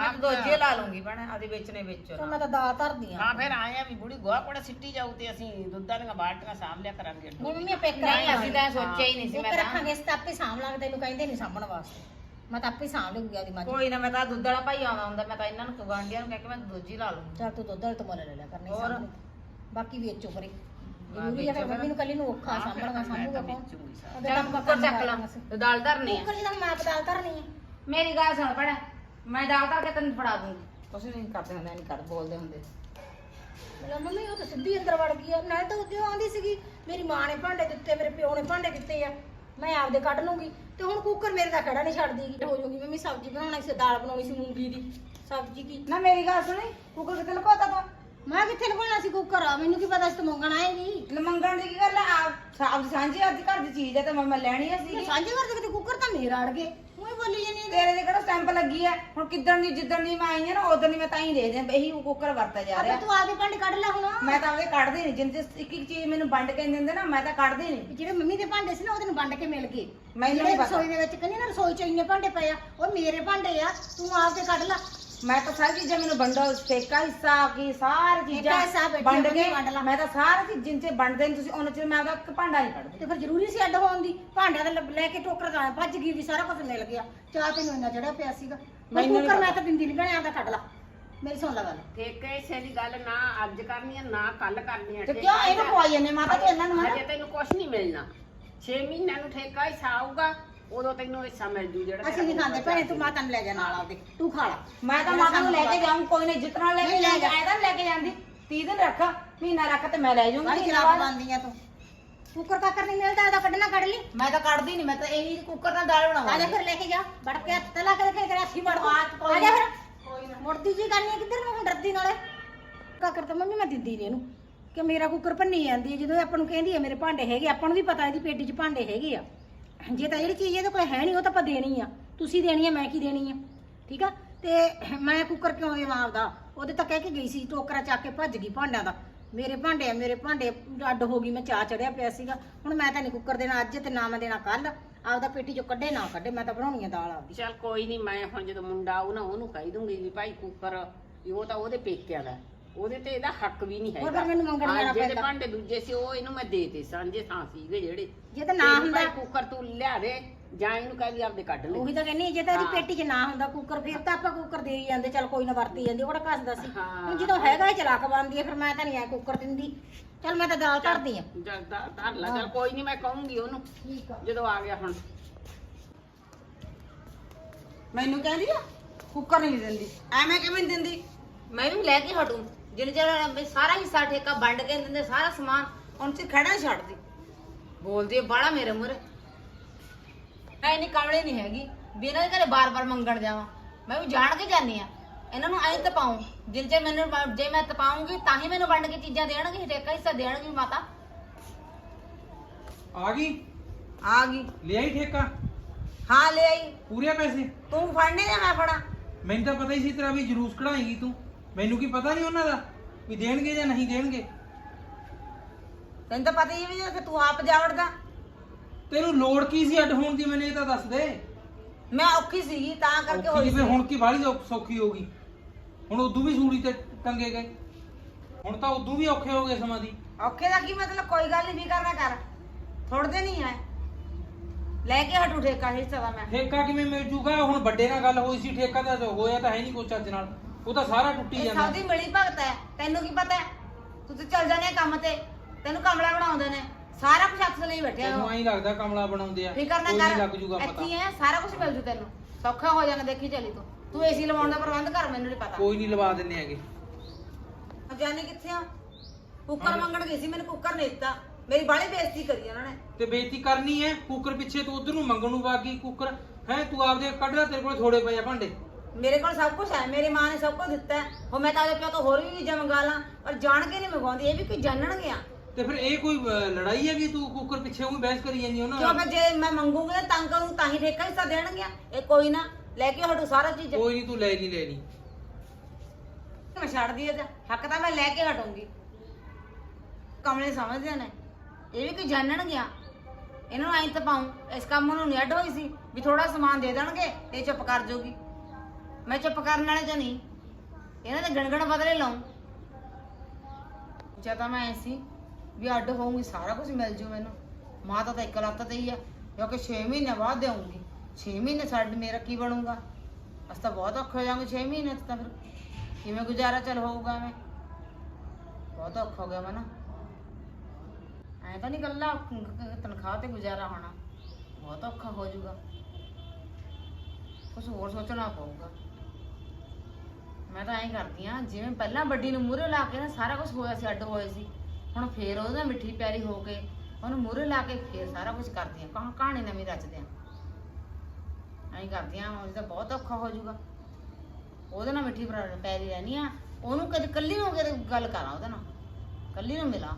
S3: ਆਪ ਦੋਜੇ ਲਾ ਲੂੰਗੀ ਭੈਣੇ ਆਦੀ ਵੇਚਣੇ ਵੇਚੋ।
S1: ਚਲ ਮੈਂ ਤਾਂ ਦਾਲ ਧਰਦੀ ਆ।
S2: ਹਾਂ ਫਿਰ ਆਏ ਆ ਵੀ ਬੁੜੀ ਗੋਹਾ ਕੋੜਾ ਸਿੱਟੀ ਜਾਊ ਤੇ ਅਸੀਂ ਦੁੱਧਾਂ ਦੀਆਂ ਬਾਲਟੀਆਂ ਸਾਂਭ ਲਿਆ ਕਰਾਂਗੇ
S1: ਨਹੀਂ ਮੰਮੀ ਆਪੇ
S3: ਨਹੀਂ ਅਸੀਂ ਤਾਂ ਸੋਚਿਆ ਹੀ ਨਹੀਂ ਸੀ ਮੈਂ ਤਾਂ।
S1: ਰੱਖਾਂਗੇ ਇਸ ਤਾਂ ਆਪੇ ਸਾਂਭ ਲਾਂਗੇ ਤੈਨੂੰ ਕਹਿੰਦੇ ਨਹੀਂ ਸਾਂਭਣ ਵਾਸਤੇ। ਮੈਂ ਤਾਂ ਆਪੇ ਸਾਂਭ ਲੂੰਗੀ ਆਦੀ ਮੱਝ
S3: ਕੋਈ ਨਾ ਮੈਂ ਤਾਂ ਦੁੱਧ ਵਾਲਾ ਭਾਈ ਆਉਂਦਾ ਹੁੰਦਾ ਮੈਂ ਤਾਂ ਇਹਨਾਂ ਨੂੰ ਗਵਾਂਢੀਆਂ ਨੂੰ ਕਹਿ ਕੇ ਮੈਂ ਦੋਜੀ ਲਾ ਲੂੰਗੀ
S1: ਚੱਲ ਤੂੰ ਦੁੱਧ ਵਾਲੇ ਤੋਂ ਮੁੱਲ ਲੈ ਲਿਆ ਕਰਨੀ
S3: ਹੋਰ?
S1: ਬਾਕੀ ਵੇਚੋ ਪਰੇ ਜ਼ਰੂਰੀ ਹੈ ਫਿਰ ਮੰਮੀ ਨੂੰ ਕੱਲੀ ਨੂੰ ਔਖਾ
S2: ਹਾਂ, ਫਿਰ
S1: ਸਾਂਭਣਾ
S2: ਮੈਂ
S1: ਸਾਂਭੂਗਾ ਕੌਣ?
S3: ਚੱਲ ਕੁੱਕਰ ਚੱਕ ਲਾ
S1: ਕਰਾਂਗੇ ਅਸੀਂ।
S3: ਤੇ ਦਾਲ ਧਰਨੀ ਆ।
S1: ਕੁੱਕਰ ਦੀ ਤਾਂ ਮੈਂ ਆਪ ਦਾਲ ਧਰਨੀ ਹੈ
S3: ਮੇਰੀ ਗੱਲ ਸੁਣ ਪੜਾ ਮੈਂ ਦਾਲ ਧਰ ਕੇ ਤੈਨੂੰ ਫੜਾ ਦੂੰਗੀ। ਕੁਛ ਨਹੀਂ ਕਰਦੇ ਹੁੰਦੇ ਨਹੀਂ ਕਰ ਬੋਲਦੇ ਹੁੰਦੇ।
S1: ਮੇਰਾ ਮੰਮੀ ਉਹ ਤਾਂ ਸਿੱਧੀ ਅੰਦਰ ਵੜ ਗਈ ਆ। ਨਾਲੇ ਤਾਂ ਉਹ ਆਂਦੀ ਸੀਗੀ ਮੇਰੀ ਮਾਂ ਨੇ ਭਾਂਡੇ ਦਿੱਤੇ ਮੇਰੇ ਪਿਓ ਨੇ ਭਾਂਡੇ ਦਿੱਤੇ ਆ। ਮੈਂ ਆਪਦੇ ਕੱਢ ਲੂੰਗੀ। ਤੇ ਹੁਣ ਕੁੱਕਰ ਮੇਰੇ ਦਾ ਖੜਾ ਨਹੀਂ ਛੱਡਦੀ। ਹੋ ਜੂਗੀ ਮੰਮੀ ਸਬਜ਼ੀ ਬਣਾਉਣੀ ਸੀ ਦਾਲ ਬਣਾਉਣੀ ਸੀ ਮੂੰਗੀ ਦੀ। ਸਬਜ਼ੀ ਕੀ?
S3: ਨਾ ਮੇਰੀ ਗੱਲ ਸੁਣੀ ਕੁੱਕਰ ਕਿੱਥੇ ਲਪਾਤਾ ਤੂੰ?
S1: ਮੈਂ ਕਿੱਥੇ ਲਗਾਉਣਾ ਸੀ ਕੁੱਕਰ ਮੈਨੂੰ ਕੀ ਪਤਾ ਸੀ ਤੂੰ ਮੰਗਣ ਆਏਗੀ
S3: ਮੰਗਣ ਦੀ ਕੀ ਗੱਲ ਆ? ਆਪ ਸਾਂਝੀ ਅੱਜ ਘਰ ਦੀ ਚੀਜ਼ ਹੈ ਤੇ ਮੈਂ ਲੈਣੀ ਆ
S1: ਤੇ ਸਾਂਝੇ ਘਰ ਦੇ ਕਿਤੇ ਕੁੱਕਰ ਤਾਂ ਮੇਰਾ ਅੜ ਗਏ। ਉਹ ਹੀ ਬੋਲੀ ਜਾਨੀ
S3: ਤੇਰੇ ਦੇ ਕਿਹੜਾ ਸਟੈਂਪ ਲੱਗੀ ਹੈ ਹੁਣ ਕਿੱਦਣ ਦੀ ਜਿੱਦਣ ਦੀ ਮੈਂ ਆਈ ਆ ਨਾ ਉਦੋਂ ਦੀ ਮੈਂ ਤਾਂ ਹੀ ਦੇ ਦੇ ਇਹੀ ਕੁੱਕਰ ਵਰਤਿਆ ਜਾ
S1: ਆ
S3: ਰਿਹਾ
S1: ਤੂੰ ਆ ਕੇ ਭਾਂਡੇ ਕੱਢ ਲੈ ਹੁਣ।
S3: ਮੈਂ ਤਾਂ ਉਹਦੇ ਕੱਢਦੀ ਨਹੀਂ ਜਿੰਦੇ ਇੱਕ ਇੱਕ ਚੀਜ਼ ਮੈਨੂੰ ਵੰਡ ਕੇ ਦਿੰਦੇ ਨਾ ਮੈਂ ਤਾਂ ਕੱਢਦੀ ਨਹੀਂ
S1: ਜਿਹੜੇ ਮੰਮੀ ਦੇ ਭਾਂਡੇ ਸੀ ਨਾ ਉਹਦੇ ਨੂੰ ਵੰਡ ਕੇ ਮਿਲ ਗਏ।
S3: ਮੈਨੂੰ
S1: ਜਿਹੜੇ
S3: ਨਹੀਂ ਪਤਾ।
S1: ਰਸੋਈ ਦੇ ਵਿੱਚ ਕਹਿੰਦੀ ਨਾ ਰਸੋਈ ਚ ਇੰਨੇ ਭਾਂਡੇ ਪਏ ਆ ਉਹ ਮੇਰੇ ਭਾਂਡੇ ਆ। ਤੂੰ ਆਪ ਕੇ ਕੱਢ ਲੈ।
S3: ਮੈਂ ਤਾਂ ਸਾਰੀ ਚੀਜ਼ਾਂ ਮੈਨੂੰ ਵੰਡੋ ਠੇਕਾ ਹਿੱਸਾ ਕੀ ਸਾਰੀ ਚੀਜ਼ਾਂ
S1: ਹਿੱਸਾ ਬੈਠੀ
S3: ਵੰਡ ਕੇ
S1: ਵੰਡ ਲਾ।
S3: ਮੈਂ ਤਾਂ ਸਾਰੀ ਚੀਜ਼ ਜਿੰਨ ਵੰਡਦੇ ਨੇ ਤੁਸੀਂ ਉਹਨਾਂ ਚ ਮੈਂ ਉਹਦਾ ਇੱਕ ਭਾਂਡਾ ਨਹੀਂ ਕੱਢਦੀ
S1: ਤੇ ਫਿਰ ਜ਼ਰੂਰੀ ਸੀ ਅੱਡ ਹੋਣ ਦੀ। ਦਾ ਲੱਭ- ਲੈ ਕੇ ਟੋਕਰ ਦਾ ਭੱਜ ਗਈ ਵੀ ਸਾਰਾ ਕੁਝ ਮਿਲ ਗਿਆ। ਚਾਹ ਤੈਨੂੰ ਇੰਨਾ ਚੜਿਆ ਪਿਆ ਸੀਗਾ।
S3: ਮੈਨੂੰ
S1: ਮੈਨੂੰ
S3: ਨੀ
S1: ਕੁੱਕਰ ਮੈਂ
S3: ਪਤਾ।
S1: ਤਾਂ ਬਿੰਦੀ ਨਹੀਂ ਬਣਿਆ ਆਂਦਾ ਕੱਢ ਲਾ। ਮੇਰੀ ਸੁਣ ਲੈ ਗੱਲ।
S2: ਠੇਕੇ ਇਸੇ ਦੀ ਗੱਲ ਨਾ ਅੱਜ ਕਰਨੀ ਆ ਨਾ ਕੱਲ ਕਰਨੀ ਆ
S1: ਤੇ ਕਿਉਂ ਇਹਨੂੰ ਖਵਾਈ ਜਾਂਦੇ ਮਾਤਾ ਤੂੰ ਇਹਨਾਂ ਨੂੰ
S2: ਹਜੇ ਤੈਨੂੰ ਕੁਝ ਨਹੀਂ ਮਿਲਣਾ। 6 ਮਹੀਨਿਆਂ ਨੂੰ ਠੇਕਾ ਹਿੱਸਾ ਆਊਗਾ। ਉਦੋਂ ਤੈਨੂੰ ਹਿੱਸਾ ਮਿਲ ਜੂ ਜਿਹੜਾ
S1: ਅਸੀਂ ਨਹੀਂ ਖਾਂਦੇ? ਭੈਣੇ ਤੂੰ ਮਾਤਾ ਨੂੰ ਲੈ ਜਾ ਨਾਲ ਆਪਦੇ। ਤੂੰ ਖਾ ਲਾ।
S3: ਮੈਂ ਤਾਂ ਮਾਤਾ ਨੂੰ ਲੈ ਕੇ ਜਾਊਂ ਕੋਈ ਨਹੀਂ ਜਿਤਨਾ ਲੈ ਕੇ
S1: ਨਹੀਂ ਲੈ ਜਾ।
S3: ਐਦਾਂ ਲੈ ਕੇ ਜਾਂਦੀ। 30 ਦਿਨ ਰੱਖ ਮਹੀਨਾ ਰੱਖ ਤੇ ਮੈਂ ਲੈ ਜਾਊਂਗੀ ਮਹੀਨਾ ਬਾਅਦ।
S1: ਬੰਦੀਆਂ ਤੂੰ। ਕੁੱਕਰ ਕਾਕਰ ਨਹੀਂ ਮਿਲਦਾ ਇਹਦਾ ਕੱਢਣਾ ਕੱਢ ਲਈ।
S3: ਮੈਂ ਤਾਂ ਕੱਢਦੀ ਨਹੀਂ ਮੈਂ ਤਾਂ ਇਹੀ ਕੁੱਕਰ ਨਾਲ ਦਾਲ
S1: ਆ ਜਾ ਫਿਰ ਲੈ ਕੇ ਜਾ ਵੜ ਕੇ ਹੱਥ ਤੇ ਲਾ ਕੇ ਦੇਖੇ ਤੇਰਾ ਅੱਖੀ ਵੜ।
S3: ਕੋਈ
S1: ਆ ਜਾ ਫਿਰ। ਮੁੜਦੀ ਜੀ ਕਰਨੀ ਹੈ ਕਿੱਧਰ ਨੂੰ ਹੁਣ ਡਰਦੀ ਨਾਲੇ? ਕਾਕਰ ਤਾਂ ਮੰਮੀ ਮੈਂ ਦਿੰਦੀ ਨਹੀਂ ਇਹਨੂੰ। ਕਿ ਮੇਰਾ ਕੁੱਕਰ ਭੰਨੀ ਜਾਂਦੀ ਹੈ ਜਦੋਂ ਇਹ ਆਪਾਂ ਨੂੰ ਕਹਿੰਦੀ ਹੈ ਮੇਰੇ ਭਾਂਡੇ ਹੈਗੇ ਆਪਾਂ ਨੂੰ ਵੀ ਪਤਾ ਇਹਦੀ ਪੇਟੀ 'ਚ ਭਾਂਡੇ ਹੈਗੇ ਆ। ਜੇ ਤਾਂ ਜਿਹੜੀ ਚੀਜ਼ ਇਹਦੇ ਕੋਲ ਹੈ ਨਹੀਂ, ਉਹ ਤਾਂ ਆਪਾਂ ਦੇਣੀ ਆ। ਤੁਸੀਂ ਦੇਣੀ ਆ, ਮੈਂ ਕੀ ਦੇਣੀ ਆ? ਠੀਕ ਆ? ਤੇ ਮੈਂ ਕੁੱਕਰ ਕਿਉਂ ਦੇਵਾਂ ਆਪਦਾ? ਉਹਦੇ ਤਾਂ ਕਹਿ ਕੇ ਗਈ ਸੀ, ਟੋਕਰਾ ਚੱਕ ਕੇ ਭੱਜ ਗਈ ਭਾਂਡਿਆਂ ਦਾ। ਮੇਰੇ ਭਾਂਡੇ ਆ, ਮੇਰੇ ਭਾਂਡੇ ਅੱਡ ਹੋ ਗਈ, ਮੈਂ ਚਾਹ ਚੜਿਆ ਪਿਆ ਸੀਗਾ। ਹੁਣ ਮੈਂ ਤਾਂ ਨਹੀਂ ਕੁੱਕਰ ਦੇਣਾ, ਅੱਜ ਤੇ ਨਾ ਮੈਂ ਦੇਣਾ ਕੱਲ ਆਪਦਾ ਪੇਟੀ 'ਚੋਂ ਕੱਢੇ, ਨਾ ਕੱਢੇ, ਮੈਂ ਤਾਂ ਬਣਾਉਣੀ ਆ ਦਾਲ ਆਪਦੀ।
S2: ਚੱਲ ਕੋਈ ਨਹੀਂ, ਮੈਂ ਹੁਣ ਜਦੋਂ ਮੁੰਡਾ ਆਊ ਨਾ, ਉਹਨੂੰ ਕਹਿ ਦੂੰਗੀ ਵੀ ਭਾਈ ਕੁੱਕਰ, ਵੀ ਉਹ ਤਾਂ ਉਹਦੇ ਪੇਕਿਆਂ ਦਾ ਉਹਦੇ ਤੇ ਇਹਦਾ ਹੱਕ ਵੀ ਨਹੀਂ ਹੈਗਾ।
S1: ਫਿਰ ਮੈਨੂੰ ਮੰਗਣ
S2: ਹਾਂ,
S1: ਜਾਣਾ
S2: ਜਿਹੜੇ
S1: ਪੈਂਦਾ।
S2: ਭਾਂਡੇ ਦੂਜੇ ਸੀ ਉਹ ਇਹਨੂੰ ਮੈਂ ਦੇਤੇ ਸਾਂਝੇ ਥਾਂ ਸੀਗੇ ਜਿਹੜੇ।
S1: ਜੇ ਤਾਂ ਨਾ
S2: ਤੇ
S1: ਹੁੰਦਾ।
S2: ਭਾਈ ਕੁੱਕਰ ਤੂੰ ਲਿਆ ਦੇ ਜਾਂ ਇਹਨੂੰ ਕਹਿ ਵੀ ਆਪਦੇ ਕੱਢ ਲੈ।
S1: ਉਹੀ ਤਾਂ ਕਹਿੰਨੀ ਜੇ ਤਾਂ ਇਹਦੀ
S2: ਹਾਂ।
S1: ਪੇਟੀ 'ਚ ਨਾ ਹੁੰਦਾ ਕੁੱਕਰ ਫਿਰ ਤਾਂ ਆਪਾਂ ਕੁੱਕਰ ਦੇ ਹੀ ਜਾਂਦੇ ਚੱਲ ਕੋਈ ਨਾ ਵਰਤੀ ਜਾਂਦੀ ਉਹ ਕਿਹੜਾ ਕੱਸਦਾ ਸੀ।
S2: ਹਾਂ।
S1: ਹੁਣ ਜਦੋਂ ਹੈਗਾ ਇਹ ਚਲਾਕ ਬਣਦੀ ਹੈ ਫਿਰ ਮੈਂ ਤਾਂ ਨਹੀਂ ਐ ਕੁੱਕਰ ਦਿੰਦੀ। ਚੱਲ ਮੈਂ ਤਾਂ ਦਾਲ ਧਰਦੀ ਆ।
S2: ਜਗਦਾ ਧਰ ਲੈ ਚੱਲ ਕੋਈ ਨਹੀਂ ਮੈਂ ਕਹੂੰਗੀ ਉਹਨੂੰ
S1: ਠੀਕ ਆ।
S2: ਜਦੋਂ ਆ ਗਿਆ ਹੁਣ।
S3: ਮੈਨੂੰ ਕਹਿੰਦੀ ਆ ਕੁੱਕਰ ਨਹੀਂ ਦਿੰਦੀ। ਐਵੇਂ ਕਿਵੇਂ ਨੀ ਦਿੰਦੀ? ਮੈਂ ਵੀ ਲੈ ਕੇ ਹਟੂੰ। ਜਿੰਨੇ ਚਿਰ ਵੀ ਸਾਰਾ ਹਿੱਸਾ ਠੇਕਾ ਵੰਡ ਕੇ ਦਿੰਦੇ ਸਾਰਾ ਸਮਾਨ ਹੁਣ ਚ ਖੜਾ ਛੱਡਦੀ। ਬੋਲਦੀ ਆ ਬਾਹਲਾ ਮੇਰੇ ਮੂਹਰੇ। ਮੈਂ ਨਹੀਂ ਕਮਲੇ ਨਹੀਂ ਹੈਗੀ ਵੀ ਇਹਨਾਂ ਦੇ ਘਰੇ ਬਾਰ-ਬਾਰ ਮੰਗਣ ਜਾਵਾਂ। ਮੈਂ ਵੀ ਜਾਣ ਕੇ ਜਾਨੀ ਆ। ਇਹਨਾਂ ਨੂੰ ਐਂ ਤਪਾਉਂ ਜਿੰਨ ਚਿਰ ਮੈਨੂੰ ਜੇ ਮੈਂ ਤਪਾਉਂਗੀ ਤਾਂ ਹੀ ਮੈਨੂੰ ਵੰਡ ਕੇ ਚੀਜ਼ਾਂ ਦੇਣਗੇ ਠੇਕਾ ਹਿੱਸਾ ਦੇਣਗੇ ਮਾਤਾ।
S4: ਆ ਗਈ?
S3: ਆ ਗਈ।
S4: ਲੈ ਆਈ ਠੇਕਾ?
S3: ਹਾਂ ਲੈ ਆਈ
S4: ਪੂਰੇ ਪੈਸੇ?
S3: ਤੂੰ ਫੜਨੇ ਜਾਂ ਮੈਂ ਫੜਾਂ?
S4: ਮੈਨੂੰ ਤਾਂ ਪਤਾ ਹੀ ਸੀ ਤੇਰਾ ਵੀ ਜਲੂਸ ਕਢਾਏਗੀ ਤੂੰ। ਮੈਨੂੰ ਕੀ ਪਤਾ ਨਹੀਂ ਉਹਨਾਂ ਦਾ ਵੀ ਦੇਣਗੇ ਜਾਂ ਨਹੀਂ ਦੇਣਗੇ?
S3: ਤੈਨੂੰ ਤਾਂ ਪਤਾ ਹੀ ਵੀ ਜੇ ਤੂੰ ਆਪ ਜਾਵੜਦਾ।
S4: ਤੈਨੂੰ ਲੋੜ ਕੀ ਸੀ ਅੱਡ ਹੋਣ ਦੀ ਮੈਨੂੰ ਇਹ ਤਾਂ ਦੱਸ ਦੇ।
S3: ਮੈਂ ਔਖੀ ਸੀਗੀ ਤਾਂ ਕਰਕੇ
S4: ਔਖੀ
S3: ਹੋਈ
S4: ਜਿਵੇਂ
S3: ਸੀ।
S4: ਹੁਣ ਕੀ ਬਾਹਲੀ ਔਖ- ਸੌਖੀ ਹੋ ਗਈ। ਹੁਣ ਉਦੋਂ ਵੀ ਸੂੜੀ ਤੇ ਟੰਗੇ ਗਏ। ਹੁਣ ਤਾਂ ਉਦੋਂ ਵੀ ਔਖੇ ਹੋ ਗਏ ਸਮਾਂ ਦੀ।
S3: ਔਖੇ ਦਾ ਕੀ ਮਤਲਬ? ਕੋਈ ਗੱਲ ਨਹੀਂ ਫਿਕਰ ਨਾ ਕਰ। ਥੋੜਦੇ ਨਹੀਂ ਹੈ ਲੈ ਕੇ ਹਟੂ ਠੇਕਾ ਹਿੱਸਾ ਦਾ ਮੈਂ।
S4: ਠੇਕਾ ਕਿਵੇਂ ਮਿਲ ਜੂਗਾ? ਹੁਣ ਵੱਡੇ ਨਾਲ ਗੱਲ ਹੋਈ ਸੀ ਠੇਕਾ ਤਾਂ ਹੋਇਆ ਤਾਂ ਹੈ ਨਹੀਂ ਕੋਈ ਚੱਜ ਨਾਲ। ਉਹ ਤਾਂ ਸਾਰਾ ਟੁੱਟੀ
S3: ਇਹ
S4: ਜਾਂਦਾ।
S3: ਸਾਡੀ ਮਿਲੀ ਭਗਤ ਹੈ। ਤੈਨੂੰ ਕੀ ਪਤਾ ਹੈ? ਤੂੰ ਤੇ ਚੱਲ ਜਾਣੇ ਕੰਮ ਤੇ। ਤੈਨੂੰ ਕਮਲਾ ਬਣਾਉਂਦੇ ਨੇ। ਸਾਰਾ ਕੁਝ ਹੱਥ ਲਈ ਬੈਠਿਆ
S4: ਤੈਨੂੰ ਐਂ ਲੱਗਦਾ ਕਮਲਾ ਬਣਾਉਂਦੇ ਆ।
S3: ਫਿਕਰ ਨਾ
S4: ਕੋਈ ਲੱਗ ਜੂਗਾ
S3: ਇੱਥੇ
S4: ਪਤਾ
S3: ਹੀ ਹੈ ਸਾਰਾ ਕੁਝ ਮਿਲ ਜੂ ਤੈਨੂੰ। ਸੌਖਾ ਹੋ ਜਾਣਾ ਦੇਖੀ ਚੱਲੀ ਤੂੰ। ਤੂੰ ਏਸੀ ਲਵਾਉਣ ਦਾ ਪ੍ਰਬੰਧ ਕਰ ਮੈਨੂੰ ਨਹੀਂ ਪਤਾ।
S4: ਕੋਈ ਨਹੀਂ ਲਵਾ ਦਿੰਨੇ ਹੈਗੇ।
S3: ਜਾਨੀ ਕਿੱਥੇ ਆ? ਕੁੱਕਰ ਮੰਗਣ ਗਈ ਸੀ ਮੈਨੂੰ ਕੁੱਕਰ ਨਹੀਂ ਦਿੱਤਾ। ਮੇਰੀ ਬਾਲੀ ਬੇਇੱਜ਼ਤੀ ਕਰੀ ਉਹਨਾਂ ਨੇ।
S4: ਤੇ ਬੇਇੱਜ਼ਤੀ ਕਰਨੀ ਹੈ। ਕੁੱਕਰ ਪਿੱਛੇ ਤੂੰ ਉਧਰ ਨੂੰ ਮੰਗਣ ਨੂੰ ਬਾਕੀ ਕੁੱਕਰ। ਹੈ ਤੂੰ ਆਪਦੇ ਕੱਢ ਲੈ ਤੇਰੇ ਕੋਲ ਥੋੜੇ ਪਏ ਆ ਭਾਂਡੇ।
S3: ਮੇਰੇ ਕੋਲ ਸਭ ਕੁਝ ਹੈ ਮੇਰੀ ਮਾਂ ਨੇ ਸਭ ਕੁਝ ਦਿੱਤਾ ਹੈ। ਉਹ ਮੈਂ ਤਾਂ ਉਹਦੇ ਪਿਓ ਤੋਂ ਹੋਰ ਵੀ ਚੀਜ਼ਾਂ ਮੰਗਾ ਲਾਂ ਪਰ ਜਾਣ ਕੇ ਨਹੀਂ ਮੰਗਵਾਉਂਦੀ ਇਹ ਵੀ ਕੋਈ ਜਾਣਣਗੇ ਆ
S4: ਤੇ ਫਿਰ ਇਹ ਕੋਈ ਅਹ, ਲੜਾਈ ਹੈਗੀ ਤੂੰ ਕੁੱਕਰ ਪਿੱਛੇ ਉਹ ਬਹਿਸ ਕਰੀ ਜਾਂਦੀ ਉਹਨਾਂ
S3: ਕਿਉਂ
S4: ਨਾਲ?
S3: ਮੈਂ ਜੇ ਮੈਂ ਮੰਗੂਗੀ ਤਾਂ ਤੰਗ ਕਰੂੰ ਤਾਂ ਹੀ ਠੇਕਾ ਹਿੱਸਾ ਦੇਣਗੇ ਇਹ ਕੋਈ ਨਾ ਲੈ ਕੇ ਹਟੂ ਸਾਰਾ ਚੀਜ਼।
S4: ਕੋਈ ਨਹੀਂ ਤੂੰ ਲੈ ਨਹੀਂ ਲੈਣੀ
S3: ਮੈਂ ਛੱਡ ਦਈਏ ਤੇ ਹੱਕ ਤਾਂ ਮੈਂ ਲੈ ਕੇ ਹਟੂੰਗੀ। ਕਮਲੇ ਸਮਝਦੇ ਨੇ ਇਹ ਵੀ ਕੋਈ ਜਾਣਣਗੇ ਆ ਇਹਨਾਂ ਨੂੰ ਐਂ ਤਾਂ ਪਾਉਂ ਇਸ ਕੰਮ ਨੂੰ ਨਹੀਂ ਅੱਡ ਹੋਈ ਸੀ ਵੀ ਥੋੜਾ ਸਮਾਨ ਦੇ ਦੇਣਗੇ ਤੇ ਚੁੱਪ ਕਰ ਜਾਊਗੀ। ਮੈਂ ਚੁੱਪ ਕਰਨ ਵਾਲੇ ਚ ਨਹੀਂ। ਇਹਨਾਂ ਦੇ ਗਣਗਣ ਬਦਲੇ ਲਾਉਂ ਜਾਂ ਤਾਂ ਮੈਂ ਐ ਸੀ ਵੀ ਅੱਡ ਹੋਊਂਗੀ, ਸਾਰਾ ਕੁਝ ਮਿਲ ਜੂ ਮੈਨੂੰ। ਮਾਤਾ ਤਾਂ ਇੱਕ ਲੱਤ ਤੇ ਹੀ ਆ ਕਿਉਂਕਿ 6 ਮਹੀਨੇ ਬਾਅਦ ਦੇਊਂਗੀ। 6 ਮਹੀਨੇ ਛੱਡ ਮੇਰਾ ਕੀ ਬਣੂਗਾ? ਅਸੀਂ ਤਾਂ ਬਹੁਤ ਔਖਾ ਹੋ ਜਾਵਾਂਗੇ 6 ਮਹੀਨੇ 'ਚ ਤਾਂ ਫਿਰ। ਕਿਵੇਂ ਗੁਜ਼ਾਰਾ ਚੱਲ ਹੋਊਗਾ ਮੈਂ ਬਹੁਤ ਔਖਾ ਹੋ ਗਿਆ ਮੈਂ ਨਾ ਐ ਤਾਂ ਨਹੀਂ ਗੱਲਾਂ, ਤਨਖਾਹ ਤੇ ਗੁਜ਼ਾਰਾ ਹੋਣਾ। ਬਹੁਤ ਔਖਾ ਹੋ ਜਾਊਗਾ। ਕੁਝ ਹੋਰ ਸੋਚਣਾ ਪਊਗਾ। ਮੈਂ ਤਾਂ ਐਂ ਕਰਦੀ ਆ, ਜਿਵੇਂ ਪਹਿਲਾਂ ਵੱਡੀ ਨੂੰ ਮੂਹਰੇ ਲਾ ਕੇ ਨਾ ਸਾਰਾ ਕੁਝ ਹੋਇਆ ਸੀ, ਅੱਡ ਹੋਏ ਸੀ, ਹੁਣ ਫੇਰ ਉਹਦਾ ਮਿੱਠੀ ਪਿਆਰੀ ਹੋ ਕੇ ਉਹਨੂੰ ਮੂਹਰੇ ਲਾ ਕੇ ਫੇਰ ਸਾਰਾ ਕੁਝ ਕਰਦੀ ਆ ਕਹਾਂ ਕਹਾਣੀ ਨਵੀਂ ਰਚਦੇ ਆ। ਐਂ ਕਰਦੀ ਆ, ਹੁਣ ਤਾਂ ਬਹੁਤ ਔਖਾ ਹੋ ਜਾਊਗਾ। ਉਹਦੇ ਨਾਲ ਮਿੱਠੀ ਪਿਆਰੀ ਪੈਰੀ ਰਹਿਣੀ ਆ, ਉਹਨੂੰ ਕਦੇ ਕੱਲੀ ਨੂੰ ਕਦੇ ਗੱਲ ਕਰਾਂ ਉਹਦੇ ਨਾਲ ਕੱਲੀ ਨੂੰ ਮਿਲਾਂ,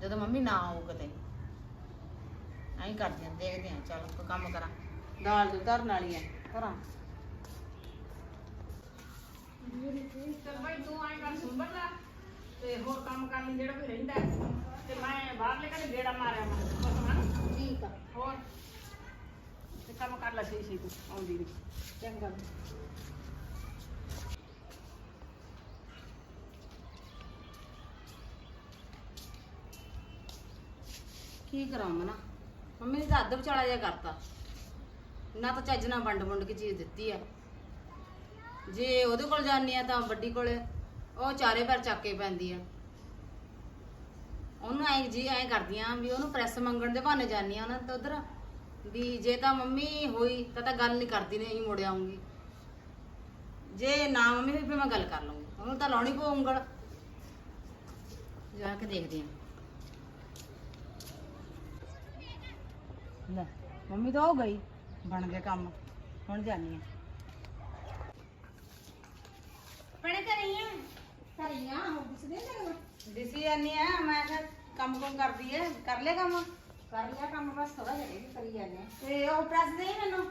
S3: ਜਦੋਂ ਮੰਮੀ ਨਾ ਆਊ ਕਿਤੇ। ਐਂ ਕਰਦੀ ਆ, ਦੇਖਦੇ ਆ, ਚੱਲ ਕੋਈ ਕੰਮ ਕਰਾਂ। ਦਾਲ ਜੋ ਧਰਨ ਵਾਲੀ ਆ ਕਰਾਂ
S2: ਭਾਈ ਤੂੰ ਆਏ ਕਰ ਸੁੰਬਰ ਲਾ ਤੇ ਹੋਰ ਕੰਮ ਕਰ ਲਈ ਜਿਹੜਾ ਵੀ ਰਹਿੰਦਾ ਹੈ। ਤੇ ਮੈਂ ਬਾਹਰਲੇ ਕਦੇ ਗੇੜਾ ਮਾਰਿਆ ਮੈਂ ਬਸ
S1: ਠੀਕ ਆ।
S2: ਹੋਰ? ਤੇ ਕੰਮ ਕਰ ਲੈ ਸਹੀ ਸਹੀ ਤੂੰ ਆਉਂਦੀ ਨਹੀਂ
S1: ਚੰਗਾ।
S3: ਕੀ ਕਰਾਂ ਮਨਾ? ਮੰਮੀ ਨੇ ਤਾਂ ਅੱਧ ਵਿਚਾਲਾ ਜਿਹਾ ਕਰਤਾ। ਨਾ ਤਾਂ ਚੱਜ ਨਾਲ ਵੰਡ ਵੰਡ ਕੇ ਚੀਜ਼ ਦਿੱਤੀ ਆ। ਜੇ ਉਹਦੇ ਕੋਲ ਜਾਂਦੀ ਆ ਤਾਂ ਵੱਡੀ ਕੋਲੇ, ਉਹ ਚਾਰੇ ਪੈਰ ਚੱਕ ਕੇ ਪੈਂਦੀ ਆ। ਉਹਨੂੰ ਐਂ ਜੀ ਐਂ ਕਰਦੀਆਂ ਵੀ ਉਹਨੂੰ ਪ੍ਰੈਸ ਮੰਗਣ ਦੇ ਬਹਾਨੇ ਜਾਂਦੀ ਆ ਉਹਨਾਂ ਤੇ ਉਧਰ, ਵੀ ਜੇ ਤਾਂ ਮੰਮੀ ਹੋਈ ਤਾਂ ਤਾਂ ਗੱਲ ਨਹੀਂ ਕਰਦੀ, ਨਹੀਂ ਮੁੜ ਆਉਂਗੀ। ਜੇ ਨਾ ਮੰਮੀ ਹੋਈ ਫਿਰ ਮੈਂ ਗੱਲ ਕਰ ਲਵਾਂਗੀ ਉਹਨੂੰ ਤਾਂ ਲਾਉਣੀ ਪਊ ਉਂਗਲ। ਜਾ ਕੇ ਦੇਖਦੇ ਆ। ਲੈ, ਮੰਮੀ ਤਾਂ ਹੋ ਗਈ, ਬਣ ਗਿਆ ਕੰਮ। ਹੁਣ ਜਾਨੀ ਆ।
S1: ਪੜੇ ਕਰੀਆਂ ਕਰੀਆਂ ਹੋ ਦਿਸਦੇ ਨੇ
S3: ਦਿਸੀ ਜਾਨੀ ਆ ਮੈਂ ਕਿਹਾ ਕੰਮ ਕੰਮ ਕਰਦੀ ਐ ਕਰ ਲਿਆ ਕੰਮ?
S1: ਕਰ ਲਿਆ ਕੰਮ ਬਸ ਥੋੜਾ ਜਿਹਾ ਰਹਿ ਗਿਆ, ਕਰੀ ਜਾਂਦੇ ਆ।
S3: ਤੇ ਉਹ ਪ੍ਰੈਸ ਦੇ ਮੈਨੂੰ।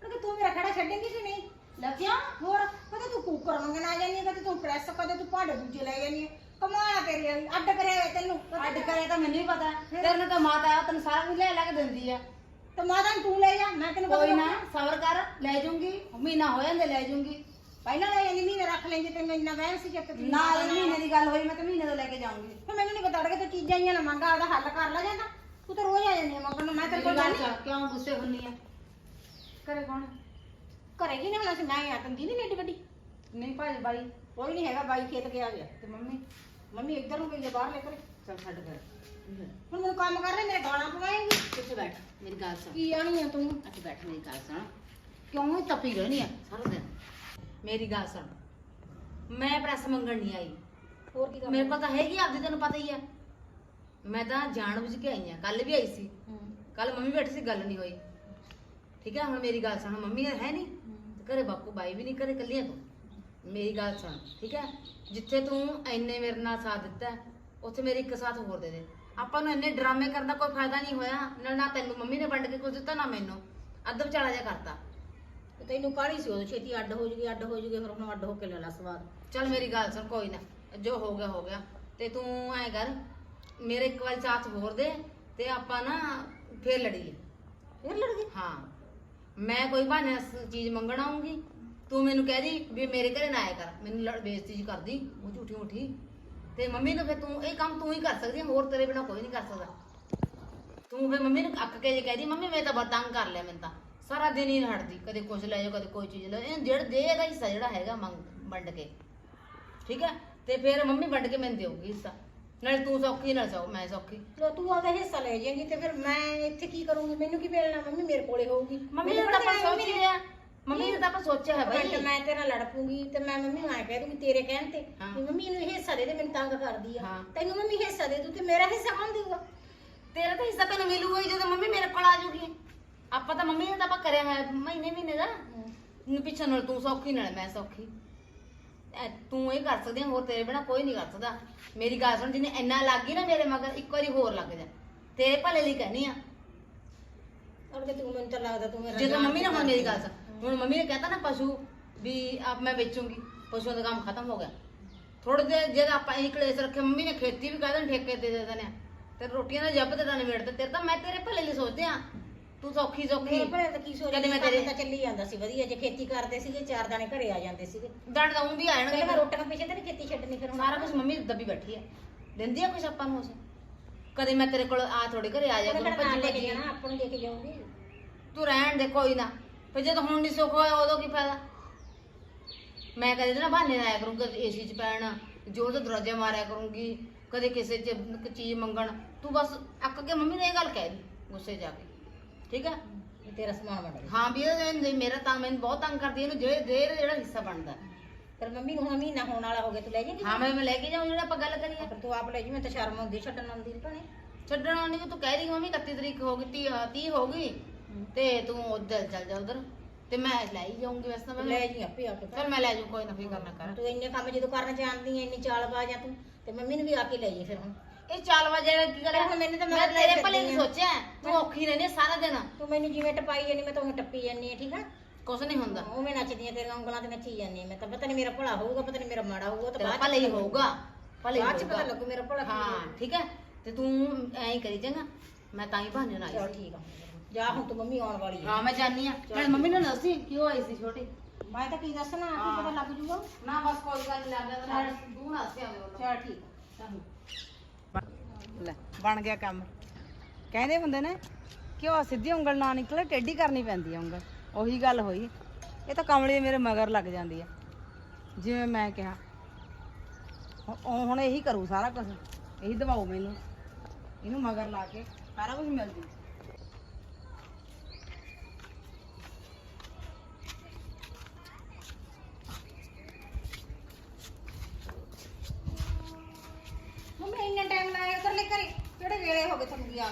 S1: ਕਿ ਤੂੰ ਮੇਰਾ ਖੜਾ ਛੱਡੇਂਗੀ ਕਿ ਨਹੀਂ? ਲੱਗਿਆ ਹੋਰ ਕਦੇ ਤੂੰ ਕੁੱਕਰ ਮੰਗਣ ਆ ਜਾਨੀ ਹੈ, ਕਦੇ ਤੂੰ ਪ੍ਰੈਸ ਕਦੇ ਤੂੰ ਭਾਂਡੇ ਦੂਜੇ ਲੈ ਜਾਨੀ ਹੈ। ਕਮਾਲ ਤੇਰੀ ਵਾਲੀ, ਅੱਡ ਕਰਿਆ ਹੋਇਆ ਤੈਨੂੰ।
S3: ਅੱਡ ਕਰੇ ਤਾਂ ਮੈਨੂੰ ਵੀ ਪਤਾ। ਤੇਰੇ ਤਾਂ ਮਾਤਾ ਆ, ਤੈਨੂੰ ਸਾਰਾ ਕੁਝ ਲੈ ਲੈ ਕੇ ਦਿੰਦੀ ਆ।
S1: ਤੇ ਮਾਤਾ ਨੂੰ ਤੂੰ ਲੈ ਜਾ ਮੈਂ ਤੈਨੂੰ
S3: ਕੋਈ ਨਾ ਸਬਰ ਕਰ ਲੈ ਜੂੰਗੀ ਮਹੀਨਾ ਹੋ ਜਾਂਦੇ ਲੈ ਜੂੰਗੀ
S1: ਪਹਿਲਾਂ ਲੈ ਜਾਂਦੀ ਮਹੀਨੇ ਰੱਖ ਲੈਂਦੀ ਤੇ ਮੈਂ ਇੰਨਾ ਵਹਿਮ ਸੀ ਕਿ ਤੂੰ
S3: ਨਾ ਇਹ ਮਹੀਨੇ ਦੀ ਗੱਲ ਹੋਈ ਮੈਂ ਤਾਂ ਮਹੀਨੇ ਤੋਂ ਲੈ ਕੇ ਜਾਊਂਗੀ।
S1: ਫਿਰ ਮੈਨੂੰ ਨਹੀਂ ਪਤਾ ਅੜਕੇ ਤੂੰ ਚੀਜ਼ਾਂ ਹੀ ਨਾ ਮੰਗਾ ਉਹਦਾ ਹੱਲ ਕਰ ਲੈ ਜਾਂਦਾ ਤੂੰ। ਤਾਂ ਰੋਜ਼ ਆ ਜਾਂਦੀ ਹੈ ਮੰਗਣ ਨੂੰ ਮੈਂ ਤੇਰੇ ਕੋਲ ਜਾਂਦੀ
S3: ਕਿਉਂ ਗੁੱਸੇ ਹੁੰਨੀ ਆ? ਕਰੇ ਕੌਣ?
S1: ਘਰੇ ਕੀ ਨਹੀਂ ਹੋਣਾ ਸੀ? ਮੈਂ ਆ ਤੰਦੀ ਨਹੀਂ ਏਡੀ ਵੱਡੀ
S3: ਨਹੀਂ ਭਾਜੀ ਬਾਈ
S1: ਕੋਈ ਨਹੀਂ ਹੈਗਾ ਬਾਈ ਖੇਤ ਗਿਆ ਗਿਆ
S3: ਤੇ ਮੰਮੀ?
S1: ਮੰਮੀ ਇੱਧਰ ਨੂੰ ਗਈ ਹੈ ਬਾਹਰ ਲੈ ਕਰੇ
S3: ਚੱਲ ਛੱਡ ਕਰ
S1: ਹੁਣ ਮੈਨੂੰ ਕੰਮ ਕਰ ਰਹੇ ਮੇਰੇ ਗਾਲਾਂ ਪਵਾਏਂਗੀ।
S3: ਕਿੱਥੇ ਬੈਠ ਮੇਰੀ ਗੱਲ ਸੁਣ।
S1: ਕੀ ਆਣੀ ਆ ਤੂੰ?
S3: ਅੱਛਾ ਬੈਠ ਮੇਰੀ ਗੱਲ ਸੁਣ। ਕਿਉਂ ਤਪੀ ਰਹਿਣੀ ਆ? ਸਾਰਾ ਦਿਨ। ਮੇਰੀ ਗੱਲ ਸੁਣ। ਮੈਂ ਪ੍ਰੈਸ ਮੰਗਣ ਨਹੀਂ ਆਈ।
S1: ਹੋਰ ਕੀ
S3: ਮੇਰੇ ਕੋਲ ਤਾਂ ਹੈਗੀ ਆਪਦੀ ਤੈਨੂੰ ਪਤਾ ਹੀ ਆ। ਮੈਂ ਤਾਂ ਜਾਣ ਬੁੱਝ ਕੇ ਆਈ ਆ। ਕੱਲ ਵੀ ਆਈ ਸੀ। ਕੱਲ ਮੰਮੀ ਬੈਠੀ ਸੀ ਗੱਲ ਨਹੀਂ ਹੋਈ। ਠੀਕ ਹੈ ਹੁਣ ਮੇਰੀ ਗੱਲ ਸੁਣ। ਮੰਮੀ ਹੈ ਨਹੀਂ। ਘਰੇ ਬਾਪੂ ਬਾਈ ਵੀ ਨਹੀਂ ਘਰੇ ਕੱਲੀ ਆ ਤੂੰ। ਮੇਰੀ ਗੱਲ ਸੁਣ ਠੀਕ ਹੈ ਜਿੱਥੇ ਤੂੰ ਐਨੇ ਮੇਰੇ ਨਾਲ ਸਾਥ ਦਿੱਤਾ ਉੱਥੇ ਮੇਰੇ ਇੱਕ ਸਾਥ ਹੋਰ ਦੇ ਦੇ। ਆਪਾਂ ਨੂੰ ਇੰਨੇ ਡਰਾਮੇ ਕਰਨ ਦਾ ਕੋਈ ਫਾਇਦਾ ਨਹੀਂ ਹੋਇਆ। ਨਾ ਤੈਨੂੰ ਮੰਮੀ ਨੇ ਵੰਡ ਕੇ ਕੁਝ ਦਿੱਤਾ ਨਾ ਮੈਨੂੰ। ਅੱਧ ਵਿਚਾਲਾ ਜਿਹਾ ਕਰਤਾ।
S1: ਤੈਨੂੰ ਕਾਹਲੀ ਸੀ ਉਦੋਂ? ਛੇਤੀ ਅੱਡ ਹੋ ਜੂਗੀ ਅੱਡ ਹੋ ਜੂਗੀ ਫਿਰ ਹੁਣ ਅੱਡ ਹੋ ਕੇ ਲੈ ਲੈ ਸਵਾਦ।
S3: ਚੱਲ ਮੇਰੀ ਗੱਲ ਸੁਣ ਕੋਈ ਨਾ। ਜੋ ਹੋ ਗਿਆ ਹੋ ਗਿਆ। ਤੇ ਤੂੰ ਐ ਕਰ ਮੇਰੇ ਇੱਕ ਵਾਰੀ ਸਾਥ ਹੋਰ ਦੇ ਤੇ ਆਪਾਂ ਨਾ ਫੇਰ ਲੜੀਏ।
S1: ਫਿਰ ਲੜ ਗਈ
S3: ਹਾਂ। ਮੈਂ ਕੋਈ ਬਹਾਨੇ ਨਾਲ ਸ- ਚੀਜ਼ ਮੰਗਣ ਆਉਂਗੀ ਤੂੰ ਮੈਨੂੰ ਕਹਿ ਦੀ ਵੀ ਮੇਰੇ ਘਰੇ ਨਾ ਆਇਆ ਕਰ। ਮੈਨੂੰ ਲੜ ਬੇਇੱਜ਼ਤੀ ਜੀ ਕਰਦੀ ਉਹ ਝੂਠੀ ਮੁੱਠੀ। ਤੇ ਮੰਮੀ ਨੂੰ ਫਿਰ ਤੂੰ ਇਹ ਕੰਮ ਤੂੰ ਹੀ ਕਰ ਸਕਦੀ ਹੈ, ਹੋਰ ਤੇਰੇ ਬਿਨਾ ਕੋਈ ਨਹੀਂ ਕਰ ਸਕਦਾ। ਤੂੰ ਫੇ ਮੰਮੀ ਨੂੰ ਅੱਕ ਕੇ ਜੇ ਕਹਦੀ ਮੰਮੀ ਮੈਂ ਤਾਂ ਬੜਾ ਤੰਗ ਕਰ ਲਿਆ ਮੈਂ ਤਾਂ। ਸਾਰਾ ਦਿਨ ਹੀ ਹਟਦੀ ਕਦੇ ਕੁਝ ਲੈ ਜਾਓ ਕਦੇ ਕੋਈ ਚੀਜ਼ ਲੈ ਜਾਓ। ਇਹ ਜਿਹੜਾ ਦੇਗਾ ਹਿੱਸਾ ਜਿਹੜਾ ਹੈਗਾ ਮੰਗ ਵੰਡ ਕੇ। ਠੀਕ ਹੈ? ਤੇ ਫਿਰ ਮੰਮੀ ਵੰਡ ਕੇ ਮੈਨੂੰ ਦੇਊਗੀ ਹਿੱਸਾ। ਨਾਲੇ ਤੂੰ ਸੌਖੀ ਨਾਲ ਸੌ ਮੈਂ ਸੌਖੀ।
S1: ਲੋ ਤੂੰ ਆਪਦਾ ਹਿੱਸਾ ਲੈ ਜਾਏਂਗੀ ਤੇ ਫਿਰ ਮੈਂ ਇੱਥੇ ਕੀ ਕਰੂੰਗੀ? ਮੈਨੂੰ ਕੀ ਮਿਲਣਾ? ਮੰਮੀ ਮੇਰੇ ਕੋਲੇ ਹੋਊਗੀ।
S3: ਮੰਮੀ ਨੇ ਤਾਂ ਆਪਾਂ ਸੋਚ ਹੀ ਲਿਆ ਮੰਮੀ ਨੇ ਤਾਂ ਆਪਾਂ ਸੋਚਿਆ ਹੈ
S1: ਬਈ
S3: ਬਾਈ।
S1: ਮੈਂ ਤੇਰੇ ਨਾਲ ਲੜ ਪੂੰਗੀ ਤੇ ਮੈਂ ਮੰਮੀ ਨੂੰ ਐ ਕਹਿ ਦੂੰਗੀ ਤੇਰੇ ਕਹਿਣ ਤੇ
S3: ਹਾਂ।
S1: ਵੀ ਮੰਮੀ ਇਹਨੂੰ ਹਿੱਸਾ ਦੇ ਦੇ ਮੈਨੂੰ ਤੰਗ ਕਰਦੀ ਆ।
S3: ਹਾਂ।
S1: ਤੈਨੂੰ ਮੰਮੀ ਹਿੱਸਾ ਦੇ ਦੂ ਤੇ ਮੇਰਾ ਹਿੱਸਾ ਕੌਣ ਦੇਊਗਾ?
S3: ਤੇਰਾ ਤਾਂ ਹਿੱਸਾ ਤੈਨੂੰ ਮਿਲੂਗਾ ਹੀ ਜਦੋਂ ਮੰਮੀ ਮੇਰੇ ਕੋਲ ਆ ਜਾਊਗੀ। ਆਪਾਂ ਤਾਂ ਮੰਮੀ ਨੇ ਤਾਂ ਆਪਾਂ ਕਰਿਆ ਹੈ ਮਹੀਨੇ ਮਹੀਨੇ ਦਾ। ਨੂੰ ਪਿੱਛੇ ਨਾਲ ਤੂੰ ਸੌਖੀ ਨਾਲ ਮੈਂ ਸੌਖੀ। ਐ ਤੂੰ ਇਹ ਕਰ ਸਕਦੀ ਆ ਹੋਰ ਤੇਰੇ ਬਿਨਾ ਕੋਈ ਨਹੀਂ ਕਰ ਸਕਦਾ। ਮੇਰੀ ਗੱਲ ਸੁਣ ਜਿੰਨੇ ਇੰਨਾ ਲੱਗ ਗਈ ਨਾ ਮੇਰੇ ਮਗਰ ਇੱਕ ਵਾਰੀ ਹੋਰ ਲੱਗ ਜਾ। ਤੇਰੇ ਭਲੇ ਲਈ ਕਹਿਨੀ ਆ।
S1: ਔਰ ਕਿ ਤੂੰ ਮੈਨੂੰ ਤਾਂ ਲੱਗਦਾ ਤੂੰ ਮੇਰਾ
S3: ਜਦੋਂ ਮੰਮੀ ਨੇ ਹੁਣ ਮੇਰੀ ਗੱਲ। ਸੁਣ ਹੁਣ ਮੰਮੀ ਨੇ ਕਹਿਤਾ ਨਾ ਪਸ਼ੂ ਵੀ ਆਪ ਮੈਂ ਵੇਚੂੰਗੀ ਪਸ਼ੂਆਂ ਦਾ ਕੰਮ ਖਤਮ ਹੋ ਗਿਆ। ਥੋੜੇ ਦੇ ਜਦ ਆਪਾਂ ਇਹ ਕਲੇਸ਼ ਰੱਖੇ ਮੰਮੀ ਨੇ ਖੇਤੀ ਵੀ ਕਹਿ ਦੇਣ ਠੇਕੇ ਤੇ ਦੇ ਦੇਣੇ ਆ। ਤੇ ਰੋਟੀਆਂ ਦਾ ਜੱਬ ਤੇ ਤਾਂ ਨਿਬੇੜ ਤੇ ਤੇਰੇ ਤਾਂ ਮੈਂ ਤੇਰੇ ਭਲੇ ਲਈ ਸੋਚਦੇ ਆ। ਤੂੰ ਸੌਖੀ ਸੌਖੀ।
S1: ਭਲੇ ਤਾਂ ਕੀ
S3: ਕਦੇ ਮੈਂ ਤੇਰੇ
S1: ਤਾਂ ਚੱਲੀ ਜਾਂਦਾ ਸੀ ਵਧੀਆ ਜੇ ਖੇਤੀ ਕਰਦੇ ਸੀਗੇ ਚਾਰ ਦਾਣੇ ਘਰੇ ਆ ਜਾਂਦੇ ਸੀਗੇ।
S3: ਵੀ ਆ ਜਾਣਗੇ
S1: ਰੋਟੀਆਂ ਪਿੱਛੇ ਤੇ ਨੀ ਖੇਤੀ ਛੱਡਣੀ ਫਿਰ ਹੁਣ।
S3: ਸਾਰਾ ਕੁਝ ਮੰਮੀ ਦੱਬੀ ਬੈਠੀ ਆ। ਦਿੰਦੀ ਆ ਕੁਛ ਆਪਾਂ ਨੂੰ ਉਸ। ਕਦੇ ਮੈਂ ਤੇਰੇ ਕੋਲ ਆ ਥੋੜੇ ਘਰੇ ਆ ਜਾ
S1: ਨਾਲ
S3: ਭੱਜੀ ਭੱਜੀ।
S1: ਜਾਣਾ ਆਪਾਂ ਨੂੰ ਲੈ ਕੇ ਜਾਊਗੀ।
S3: ਤੂੰ ਰਹਿਣ ਦੇ ਕੋਈ ਨਾ। ਫਿਰ ਜਦੋਂ ਹੁਣ ਨਹੀਂ ਸੁੱਖ ਹੋਇਆ ਉਦੋਂ ਕੀ ਫਾਇਦਾ? ਮੈਂ ਕਦੇ ਨਾ ਬਹਾਨੇ ਲਾਇਆ ਕਰੂੰਗਾ ਏਸੀ 'ਚ ਪੈਣ ਜੋ ਤੇ ਦਰਵਾਜ਼ੇ ਮਾਰਿਆ ਕਰੂੰਗੀ ਕਦੇ ਕਿਸੇ 'ਚ ਚੀਜ਼ ਮੰਗਣ। ਤੂੰ ਬਸ ਅੱਕ ਕੇ ਮੰਮੀ ਨੂੰ ਇਹ ਗੱਲ ਕਹਿ ਦੀ ਗੁੱਸੇ ਜਾ ਕੇ। ਠੀਕ ਹੈ
S1: ਵੀ ਤੇਰਾ ਸਮਾਨ ਵੰਡ ਦੇ।
S3: ਹਾਂ ਵੀ ਇਹ ਮੇਰਾ ਤਾਂ ਮੈਨੂੰ ਬਹੁਤ ਤੰਗ ਕਰਦੀ ਹੈ, ਇਹਨੂੰ ਜਿਹੜੇ ਦੇ ਜਿਹੜਾ ਹਿੱਸਾ ਬਣਦਾ।
S1: ਫਿਰ ਮੰਮੀ ਨੂੰ ਹੁਣ ਮਹੀਨਾ ਹੋਣ ਵਾਲਾ ਹੋ ਗਿਆ ਤੂੰ ਲੈ ਜਾਏਂਗੀ?
S3: ਹਾਂ ਮੈਂ ਮੈਂ ਲੈ ਕੇ ਜਾਉਂ ਜਿਹੜਾ ਆਪਾਂ ਗੱਲ ਕਰੀਏ।
S1: ਫਿਰ ਤੂੰ ਆਪ ਲੈ ਜੀ ਮੈਂ ਤਾਂ ਸ਼ਰਮ ਆਉਂਦੀ ਛੱਡਣ ਆਉਂਦੀ ਨੀ ਭੈਣੇ।
S3: ਛੱਡਣਾ ਨਹੀਂ ਤੂੰ ਕਹਿ ਰਹੀ ਮੰਮੀ 31 ਤਰੀਕ ਹੋ ਗਈ 30 30 ਹੋ ਗਈ। ਤੇ ਤੂੰ ਉਧਰ ਚੱਲ ਜਾ ਉਧਰ। ਤੇ ਮੈਂ ਲੈ ਹੀ ਜਾਊਂਗੀ ਵੈਸੇ ਤਾਂ
S1: ਤੂੰ
S3: ਮੈਂ।
S1: ਲੈ ਜੀ ਆਪੇ ਆ ਕੇ
S3: ਚਲ ਮੈਂ ਲੈ ਜਾਊਂ ਕੋਈ ਨਾ ਫਿਕਰ ਨਾ ਕਰ।
S1: ਤੂੰ ਇੰਨੇ ਕੰਮ ਜਦੋਂ ਕਰਨ ਜਾਣਦੀ ਐ ਇੰਨੀ ਚਾਲਬਾਜ਼ ਆ ਤੂੰ ਤੇ ਮੰਮੀ ਨੂੰ ਵੀ ਆ ਕੇ ਲੈ ਜੀ ਫਿਰ ਹੁਣ।
S3: ਇਹ ਚੱਲ ਵਜੇ ਕੀ ਗੱਲ
S1: ਹੁਣ ਮੈਨੂੰ ਤਾਂ
S3: ਮੈਂ
S1: ਮਗਰ
S3: ਤੇਰੇ
S1: ਲੱਗ
S3: ਭਲੇ
S1: ਗਈ
S3: ਨਹੀਂ
S1: ਆ।
S3: ਸੋਚਿਆ ਤੂੰ ਔਖੀ ਰਹਿੰਦੀ ਆ ਸਾਰਾ ਦਿਨ।
S1: ਤੂੰ ਮੈਨੂੰ ਜਿਵੇਂ ਟਪਾਈ ਜਾਨੀ ਮੈਂ ਤਾਂ ਉਹ ਟੱਪੀ ਜਾਨੀ ਆ ਠੀਕ ਆ?
S3: ਕੁਛ ਨਹੀਂ ਹੁੰਦਾ।
S1: ਉਵੇਂ ਨੱਚਦੀ ਆ ਤੇਰੀਆਂ ਉਂਗਲਾਂ ਤੇ ਨੱਚੀ ਜਾਨੀ ਆ ਮੈਂ ਤਾਂ। ਪਤਾ ਨਹੀਂ ਮੇਰਾ ਭਲਾ ਹੋਊਗਾ ਪਤਾ ਨਹੀਂ ਮੇਰਾ ਮਾੜਾ ਹੋਊਗਾ ਤਾਂ
S3: ਤੇਰਾ
S1: ਬਾਅਦ ਚ
S3: ਭਲੇ ਹੀ
S1: ਪਤਾ ਲੱਗੂ।
S3: ਹੋਊਗਾ। ਭਲੇ ਹੀ
S1: ਬਾਅਦ ਚ ਪਤਾ
S3: ਹੋਊਗਾ
S1: ਲੱਗੂ ਮੇਰਾ ਭਲਾ ਕੀ
S3: ਹਾਂ
S1: ਹੋਊਗਾ।
S3: ਠੀਕ ਹੈ? ਤੇ ਤੂੰ ਐਂ ਹੀ ਕਰੀ ਚੰਗਾ। ਮੈਂ ਤਾਂ ਹੀ ਬਹਾਨੇ ਨਾਲ
S1: ਚਲ
S3: ਆਈ ਸੀ।
S1: ਠੀਕ ਆ। ਜਾ ਹੁਣ ਤੂੰ ਮੰਮੀ ਆਉਣ ਵਾਲੀ ਆ।
S3: ਹਾਂ ਮੈਂ ਜਾਣੀ ਆ। ਨਾਲ ਮੰਮੀ ਨੂੰ ਦੱਸੀ ਕਿਉਂ ਆਈ ਸੀ ਛੋਟੀ?
S1: ਮੈਂ ਤਾਂ ਕੀ ਦੱਸਣਾ ਕੀ
S3: ਹਾਂ।
S1: ਪਤਾ ਲੱਗ ਜੂਗਾ।
S3: ਨਾ ਬਸ ਕੋਈ ਗੱਲ ਨਹੀਂ ਲੱਗਦਾ ਤਾਂ ਤੂੰ ਨਾ ਹੱਸਿਆ ਮੇਰੇ
S1: ਚਲ ਠੀਕ ਆ।
S2: ਲੈ, ਬਣ ਗਿਆ ਕੰਮ। ਕਹਿੰਦੇ ਹੁੰਦੇ ਨੇ ਕਿ ਉਹ ਸਿੱਧੀ ਉਂਗਲ ਨਾ ਨਿਕਲੇ, ਟੇਢੀ ਕਰਨੀ ਪੈਂਦੀ ਆ ਉਂਗਲ। ਉਹੀ ਗੱਲ ਹੋਈ। ਇਹ ਤਾਂ ਕਮਲੀ ਮੇਰੇ ਮਗਰ ਲੱਗ ਜਾਂਦੀ ਆ। ਜਿਵੇਂ ਮੈਂ ਕਿਹਾ ਉਹ ਹੁਣ ਇਹੀ ਕਰੂ ਸਾਰਾ ਕੁਝ ਇਹੀ ਦਵਾਓ ਮੈਨੂੰ। ਇਹਨੂੰ ਮਗਰ ਲਾ ਕੇ ਸਾਰਾ ਕੁਝ ਮਿਲ ਜੂ
S1: ਮੰਮੀ ਇੰਨਾ ਟਾਈਮ ਲਾਇਆ ਉਧਰਲੇ ਘਰੇ ਕਿਹੜੇ ਵੇਲੇ ਹੋ ਗਏ ਤੁਹਾਨੂੰ ਗਿਆ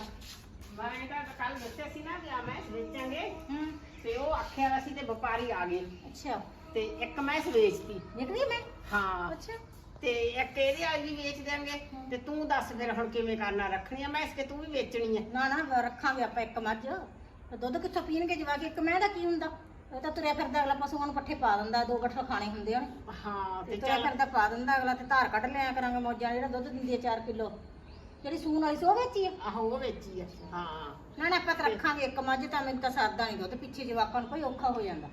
S2: ਮੈਂ ਤਾਂ ਕੱਲ ਦੱਸਿਆ ਸੀ ਨਾ ਕਿ ਆ ਮੈਸ ਵੇਚਾਂਗੇ।
S1: ਹੂੰ।
S2: ਤੇ ਉਹ ਆਖਿਆ ਵਾ ਸੀ ਤੇ ਵਪਾਰੀ ਆ ਗਏ।
S1: ਅੱਛਾ।
S2: ਤੇ ਇੱਕ ਮੈਸ ਵੇਚਤੀ।
S1: ਨਿਕਲੀ ਮੈਂ?
S2: ਹਾਂ।
S1: ਅੱਛਾ।
S2: ਤੇ ਇੱਕ ਇਹਦੇ ਆ ਵੀ ਵੇਚ ਦੇਵਾਂਗੇ ਤੇ ਤੂੰ ਦੱਸ ਫਿਰ ਹੁਣ ਕਿਵੇਂ ਕਰਨਾ? ਰੱਖਣੀ ਆ ਮੈਸ ਕਿ ਤੂੰ ਵੀ ਵੇਚਣੀ ਆ?
S1: ਨਾ ਨਾ ਰੱਖਾਂਗੇ ਆਪਾਂ ਇੱਕ ਮੱਝ। ਤੇ ਦੁੱਧ ਕਿੱਥੋਂ ਪੀਣਗੇ ਜਵਾਕ? ਇੱਕ ਮੈਂ ਦਾ ਕੀ ਹੁੰਦਾ? ਇਹ ਤਾਂ ਤੁਰਿਆ ਫਿਰਦਾ ਅਗਲਾ ਪਸ਼ੂਆਂ ਨੂੰ ਪੱਠੇ ਪਾ ਦਿੰਦਾ ਦੋ ਗੱਠਲ ਖਾਣੇ ਹੁੰਦੇ ਉਹਨੇ।
S2: ਹਾਂ
S1: ਤੇ
S2: ਤੇ
S1: ਤੁਰਿਆ
S2: ਚੱਲ।
S1: ਫਿਰਦਾ ਪਾ ਦਿੰਦਾ ਅਗਲਾ ਤੇ ਧਾਰ ਕੱਢ ਲਿਆ ਕਰਾਂਗੇ ਮੌਜਾਂ ਜਿਹੜਾ ਦੁੱਧ ਦਿੰਦੀ ਹੈ 4 ਕਿਲੋ। ਜਿਹੜੀ ਸੂਣ ਵਾਲੀ ਸੀ ਉਹ ਵੇਚੀ ਆ।
S2: ਆਹੋ ਉਹ ਵੇਚੀ ਆ ਹਾਂ।
S1: ਨਾ ਨਾ ਆਪਾਂ ਤਾਂ ਰੱਖਾਂਗੇ ਇੱਕ ਮੱਝ ਤਾਂ ਮੈਨੂੰ ਤਾਂ ਸਰਦਾ ਨਹੀਂ ਦੁੱਧ ਪਿੱਛੇ ਜਵਾਕਾਂ ਨੂੰ ਕੋਈ ਔਖਾ ਹੋ ਜਾਂਦਾ।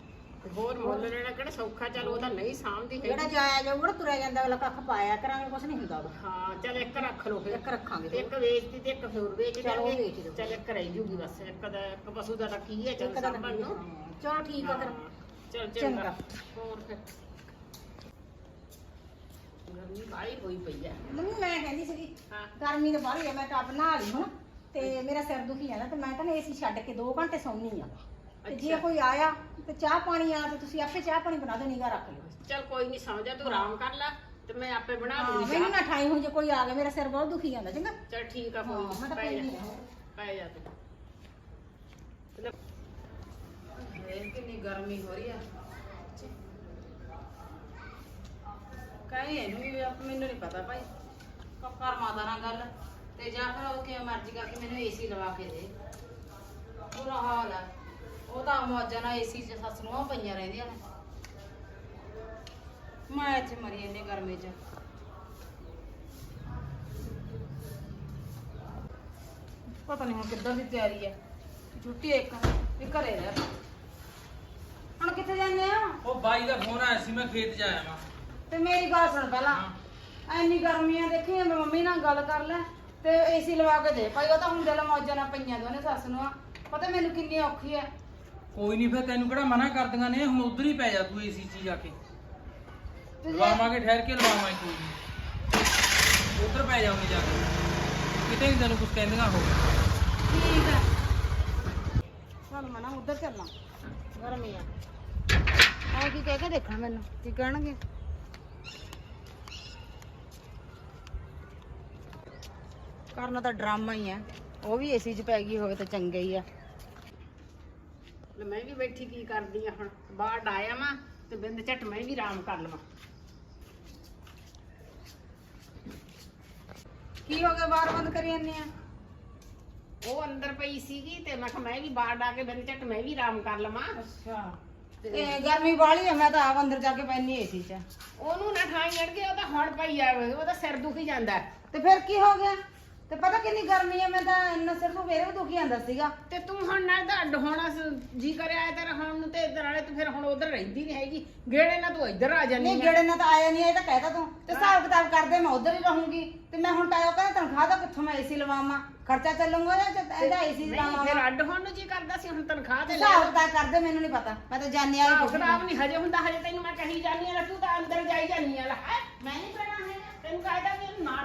S2: ਹੋਰ ਮੁੱਲ ਲੈਣਾ ਕਿਹੜਾ ਸੌਖਾ ਚੱਲ ਉਹ ਤਾਂ ਨਹੀਂ ਸਾਂਭਦੀ
S1: ਜਿਹੜਾ
S2: ਹੈਗੀ
S1: ਜਾਇਆ ਜਾਊਗਾ ਤੁਰਿਆ ਜਾਂਦਾ ਅਗਲਾ ਕੱਖ ਪਾਇਆ ਕਰਾਂਗੇ ਕੁਛ ਨਹੀਂ ਹੁੰਦਾ ਉਹਦਾ।
S2: ਹਾਂ ਚੱਲ ਇੱਕ ਰੱਖ ਲਓ ਫਿਰ।
S1: ਇੱਕ ਰੱਖਾਂਗੇ
S2: ਤੇ ਇੱਕ ਵੇਚਤੀ ਤੇ ਇੱਕ ਹੋਰ ਵੇਚ
S1: ਚੱਲ ਉਹ
S2: ਦਿਆਂਗੇ
S1: ਵੇਚ ਦਿਓ।
S2: ਚੱਲ ਇੱਕ ਰਹਿ ਜੂਗੀ ਬਸ ਇੱਕ ਦਾ ਇੱਕ ਪਸ਼ੂ ਦਾ ਤਾਂ ਕੀ ਹੈ ਚੱਲ
S1: ਇੱਕ ਦਾ ਤਾਂ
S2: ਸਾਂਭਣ ਨੂੰ।
S1: ਚਲੋ ਠੀਕ ਆ ਫਿਰ।
S2: ਚੱਲ
S1: ਚੰਗਾ।
S2: ਚੰਗਾ। ਹੋਰ ਫਿਰ? ਗਰਮੀ ਬਾਹਲੀ ਹੋਈ ਪਈ ਆ।
S1: ਮੰਮੀ ਮੈਂ ਕਹਿੰਦੀ ਸੀਗੀ
S2: ਹਾਂ।
S1: ਗਰਮੀ ਤਾਂ ਬਾਹਲੀ ਆ ਮੈਂ ਆਪ ਨਹਾ ਲਈ ਹੁਣ ਤੇ ਮੇਰਾ ਸਿਰ ਦੁਖੀ ਜਾਂਦਾ ਤੇ ਮੈਂ ਤਾਂ ਏਸੀ ਛੱਡ ਕੇ 2 ਘੰਟੇ ਸੌਂਦੀ ਆ। ਤੇ ਜੇ। ਕੋਈ ਆਇਆ ਤੇ ਚਾਹ ਪਾਣੀ ਆ ਤੇ ਤੁਸੀਂ ਆਪੇ ਚਾਹ ਪਾਣੀ ਬਣਾ ਦਿਓ ਨਿਗਾ ਰੱਖ ਲਿਓ।
S2: ਚੱਲ ਕੋਈ ਨਹੀਂ ਸਮਝਿਆ ਤੂੰ ਆਰਾਮ ਕਰ ਲੈ ਤੇ ਮੈਂ ਆਪੇ ਬਣਾ
S1: ਹਾਂ,
S2: ਦੂੰਗੀ
S1: ਮੈਨੂੰ ਨਾ ਠਾਈ ਹੁਣ ਜੇ ਕੋਈ ਆ ਗਿਆ ਮੇਰਾ ਸਿਰ ਬਹੁਤ ਦੁਖੀ ਜਾਂਦਾ ਚੰਗਾ।
S2: ਚੱਲ ਠੀਕ ਆ
S1: ਹਾਂ,
S2: ਕੋਈ
S1: ਮੈਂ
S2: ਨੀ,
S1: ਤਾਂ
S2: ਪੈ
S1: ਕੋਈ
S2: ਜਾ
S1: ਨਹੀਂ
S2: ਪੈ ਜਾ ਤੂੰ।
S3: ਕਿੰਨੀ ਗਰਮੀ ਹੋ ਰਹੀ ਆ। ਕਹੀਂ ਇਹਨੂੰ ਵੀ ਆਪ- ਮੈਨੂੰ ਨਹੀਂ ਪਤਾ ਭਾਈ। ਕਰ ਮਾਤਾ ਨਾਲ ਗੱਲ ਤੇ ਜਾਂ ਫਿਰ ਉਹ ਕਿਵੇਂ ਮਰਜ਼ੀ ਕਰਕੇ ਮੈਨੂੰ ਏਸੀ ਲਵਾ ਕੇ ਦੇ। ਬੁਰਾ ਹਾਲ ਆ। ਉਹ ਤਾਂ ਮੌਜਾਂ ਨਾਲ ਏਸੀ 'ਚ ਸੱਸ ਨੂੰ ਪਈਆਂ ਰਹਿੰਦੀਆਂ ਨੇ। ਮੈਂ ਇੱਥੇ ਮਰੀ ਇੰਨੀ ਗਰਮੀ 'ਚ। ਪਤਾ ਨਹੀਂ ਹੁਣ ਕਿੱਦਾਂ ਦੀ ਤਿਆਰੀ ਹੈ। ਛੁੱਟੀ ਇੱਕ ਵੀ ਘਰੇ ਰਹਿ। ਹੁਣ ਕਿੱਥੇ ਜਾਂਦੇ ਆ?
S4: ਉਹ ਬਾਈ ਦਾ ਫੋਨ ਆਇਆ ਸੀ ਮੈਂ ਖੇਤ ਆਇਆ ਵਾਂ।
S3: ਤੇ ਮੇਰੀ ਗੱਲ ਸੁਣ ਪਹਿਲਾਂ। ਐਨੀ ਗਰਮੀ ਆ ਦੇਖੀ ਮੈਂ ਮੰਮੀ ਨਾਲ ਗੱਲ ਕਰ ਲੈ। ਤੇ ਏਸੀ ਲਵਾ ਕੇ ਦੇ। ਭਾਈ ਉਹ ਤਾਂ ਹੁਣ ਦਿਲ ਮੌਜਾਂ ਨਾਲ ਪਈਆਂ ਦੋਨੇ ਸੱਸ ਨੂੰ ਆ ਪਤਾ ਮੈਨੂੰ ਕਿੰਨੀ ਔਖੀ ਹੈ।
S4: ਕੋਈ ਨਹੀਂ ਫਿਰ ਤੈਨੂੰ ਕਿਹੜਾ ਮਨਾ ਕਰਦੀਆਂ ਨੇ? ਹੁਣ ਉਧਰ ਹੀ ਪੈ ਜਾ ਤੂੰ ਏਸੀ 'ਚ ਹੀ ਜਾ ਕੇ। ਲਵਾਵਾਂਗੇ ਠਹਿਰ ਕੇ ਲਵਾਵਾਂਗੇ ਕੋਈ ਨਹੀਂ ਉਧਰ ਪੈ ਜਾਵਾਂਗੇ ਜਾ ਕੇ। ਕਿਤੇ ਨਹੀਂ ਤੈਨੂੰ ਕੁਝ ਕਹਿੰਦੀਆਂ ਹੋ
S3: ਠੀਕ ਆ।
S1: ਚੱਲ ਮਨਾ ਉੱਧਰ ਚੱਲਾਂ। ਗਰਮੀ ਆ।
S3: ਆ ਕੀ ਕਹਿ ਕੇ ਦੇਖਾਂ ਮੈਨੂੰ? ਕੀ ਕਹਿਣਗੇ? ਕਰਨਾ ਤਾਂ ਡਰਾਮਾ ਹੀ ਆ। ਉਹ ਵੀ ਏਸੀ 'ਚ ਪੈ ਗਈ ਹੋਵੇ ਤਾਂ ਚੰਗਾ ਹੀ ਆ।
S2: ਲੈ ਮੈਂ ਵੀ ਬੈਠੀ ਕੀ ਕਰਦੀ ਆ ਹੁਣ? ਬਾਹਰ ਆਇਆ ਵਾਂ ਤੇ ਬਿੰਦ ਝਟ ਮੈਂ ਵੀ ਆਰਾਮ ਕਰ ਲਵਾਂ।
S3: ਕੀ ਹੋ ਗਿਆ ਬਾਹਰ ਬੰਦ ਕਰੀ ਜਾਂਦੇ ਆ?
S2: ਉਹ ਅੰਦਰ ਪਈ ਸੀਗੀ ਤੇ ਮੈਂ ਕਿਹਾ ਮੈਂ ਵੀ ਬਾਹਰ ਆ ਕੇ ਬਿੰਦ ਝਟ ਮੈਂ ਵੀ ਆਰਾਮ ਕਰ ਲਵਾਂ।
S3: ਅੱਛਾ। ਤੇ ਗਰਮੀ ਬਾਹਲੀ ਆ ਮੈਂ ਤਾਂ ਆਪ ਅੰਦਰ ਜਾ ਕੇ ਪੈਣੀ ਏਸੀ 'ਚ।
S2: ਉਹਨੂੰ ਨਾ ਠਾਈ ਅੜ ਗਿਆ ਉਹ ਤਾਂ ਹੁਣ ਪਈ ਜਾਵੇ ਉਹਦਾ ਸਿਰ ਦੁਖੀ ਜਾਂਦਾ।
S3: ਤੇ ਫਿਰ ਕੀ ਹੋ ਗਿਆ? ਤੇ ਪਤਾ ਕਿੰਨੀ ਗਰਮੀ ਆ ਮੈਂ ਤਾਂ ਇੰਨਾ ਸਿਰ ਤੋਂ ਫੇਰੇ ਵੀ ਦੁਖੀ ਆਂਦਾ ਸੀਗਾ।
S2: ਤੇ ਤੂੰ ਹੁਣ ਨਾਲ ਤਾਂ ਅੱਡ ਹੋਣਾ ਸ- ਜੀ ਕਰਿਆ ਆਇਆ ਤੇਰਾ ਹੁਣ ਨੂੰ ਤੇ ਇੱਧਰ ਵਾਲੇ ਤੂੰ ਫਿਰ ਹੁਣ ਉਧਰ ਰਹਿੰਦੀ ਨਹੀਂ ਹੈਗੀ। ਗੇੜੇ ਨਾਲ ਤੂੰ ਇੱਧਰ ਆ ਜਾਨੀ
S3: ਨਹੀਂ
S2: ਆ।
S3: ਗੇੜੇ ਨਾਲ ਤਾਂ ਆਇਆ ਨਹੀਂ ਇਹ ਤਾਂ ਕਹਿਤਾ ਤੂੰ ਤੇ। ਹਿਸਾਬ ਕਿਤਾਬ ਕਰਦੇ ਮੈਂ ਉਧਰ ਹੀ ਰਹੂੰਗੀ। ਤੇ ਮੈਂ ਹੁਣ ਤਾਇਆ ਕਹਿੰਦਾ ਤਨਖਾਹ ਦਾ ਕਿੱਥੋਂ ਮੈਂ ਏਸੀ ਲਵਾਵਾਂ? ਖਰਚਾ ਚੱਲੂਗਾ ਜਾਂ ਚ- ਇਹਦਾ ਏਸੀ
S2: ਨਹੀਂ
S3: ਲਵਾਵਾਂ?
S2: ਫਿਰ ਅੱਡ ਹੋਣ ਨੂੰ ਜੀ ਕਰਦਾ ਸੀ ਹੁਣ ਤਨਖਾਹ ਤੇ ਲੈ
S3: ਹਿਸਾਬ ਕਿਤਾਬ ਕਰਦੇ ਮੈਨੂੰ ਨਹੀਂ ਪਤਾ। ਮੈਂ ਤਾਂ ਜਾਣੀ ਵਾਲੀ ਕੁਛ
S2: ਖਰਾਬ ਨਹੀਂ ਹਜੇ ਹੁੰਦਾ ਹਜੇ ਤੈਨੂੰ ਮੈਂ ਕਹੀ ਜਾਨੀ ਆ ਤੂੰ ਤਾਂ ਅੰਦਰ ਜਾਈ ਜਾਨੀ ਆ। ਲੈ ਹੈਂ?
S3: ਮੈਂ ਨਹੀਂ ਪੜਾ ਹੈਗਾ।
S2: ਤੈਨੂੰ ਕਾਇਦਾ ਵੀ ਨਾ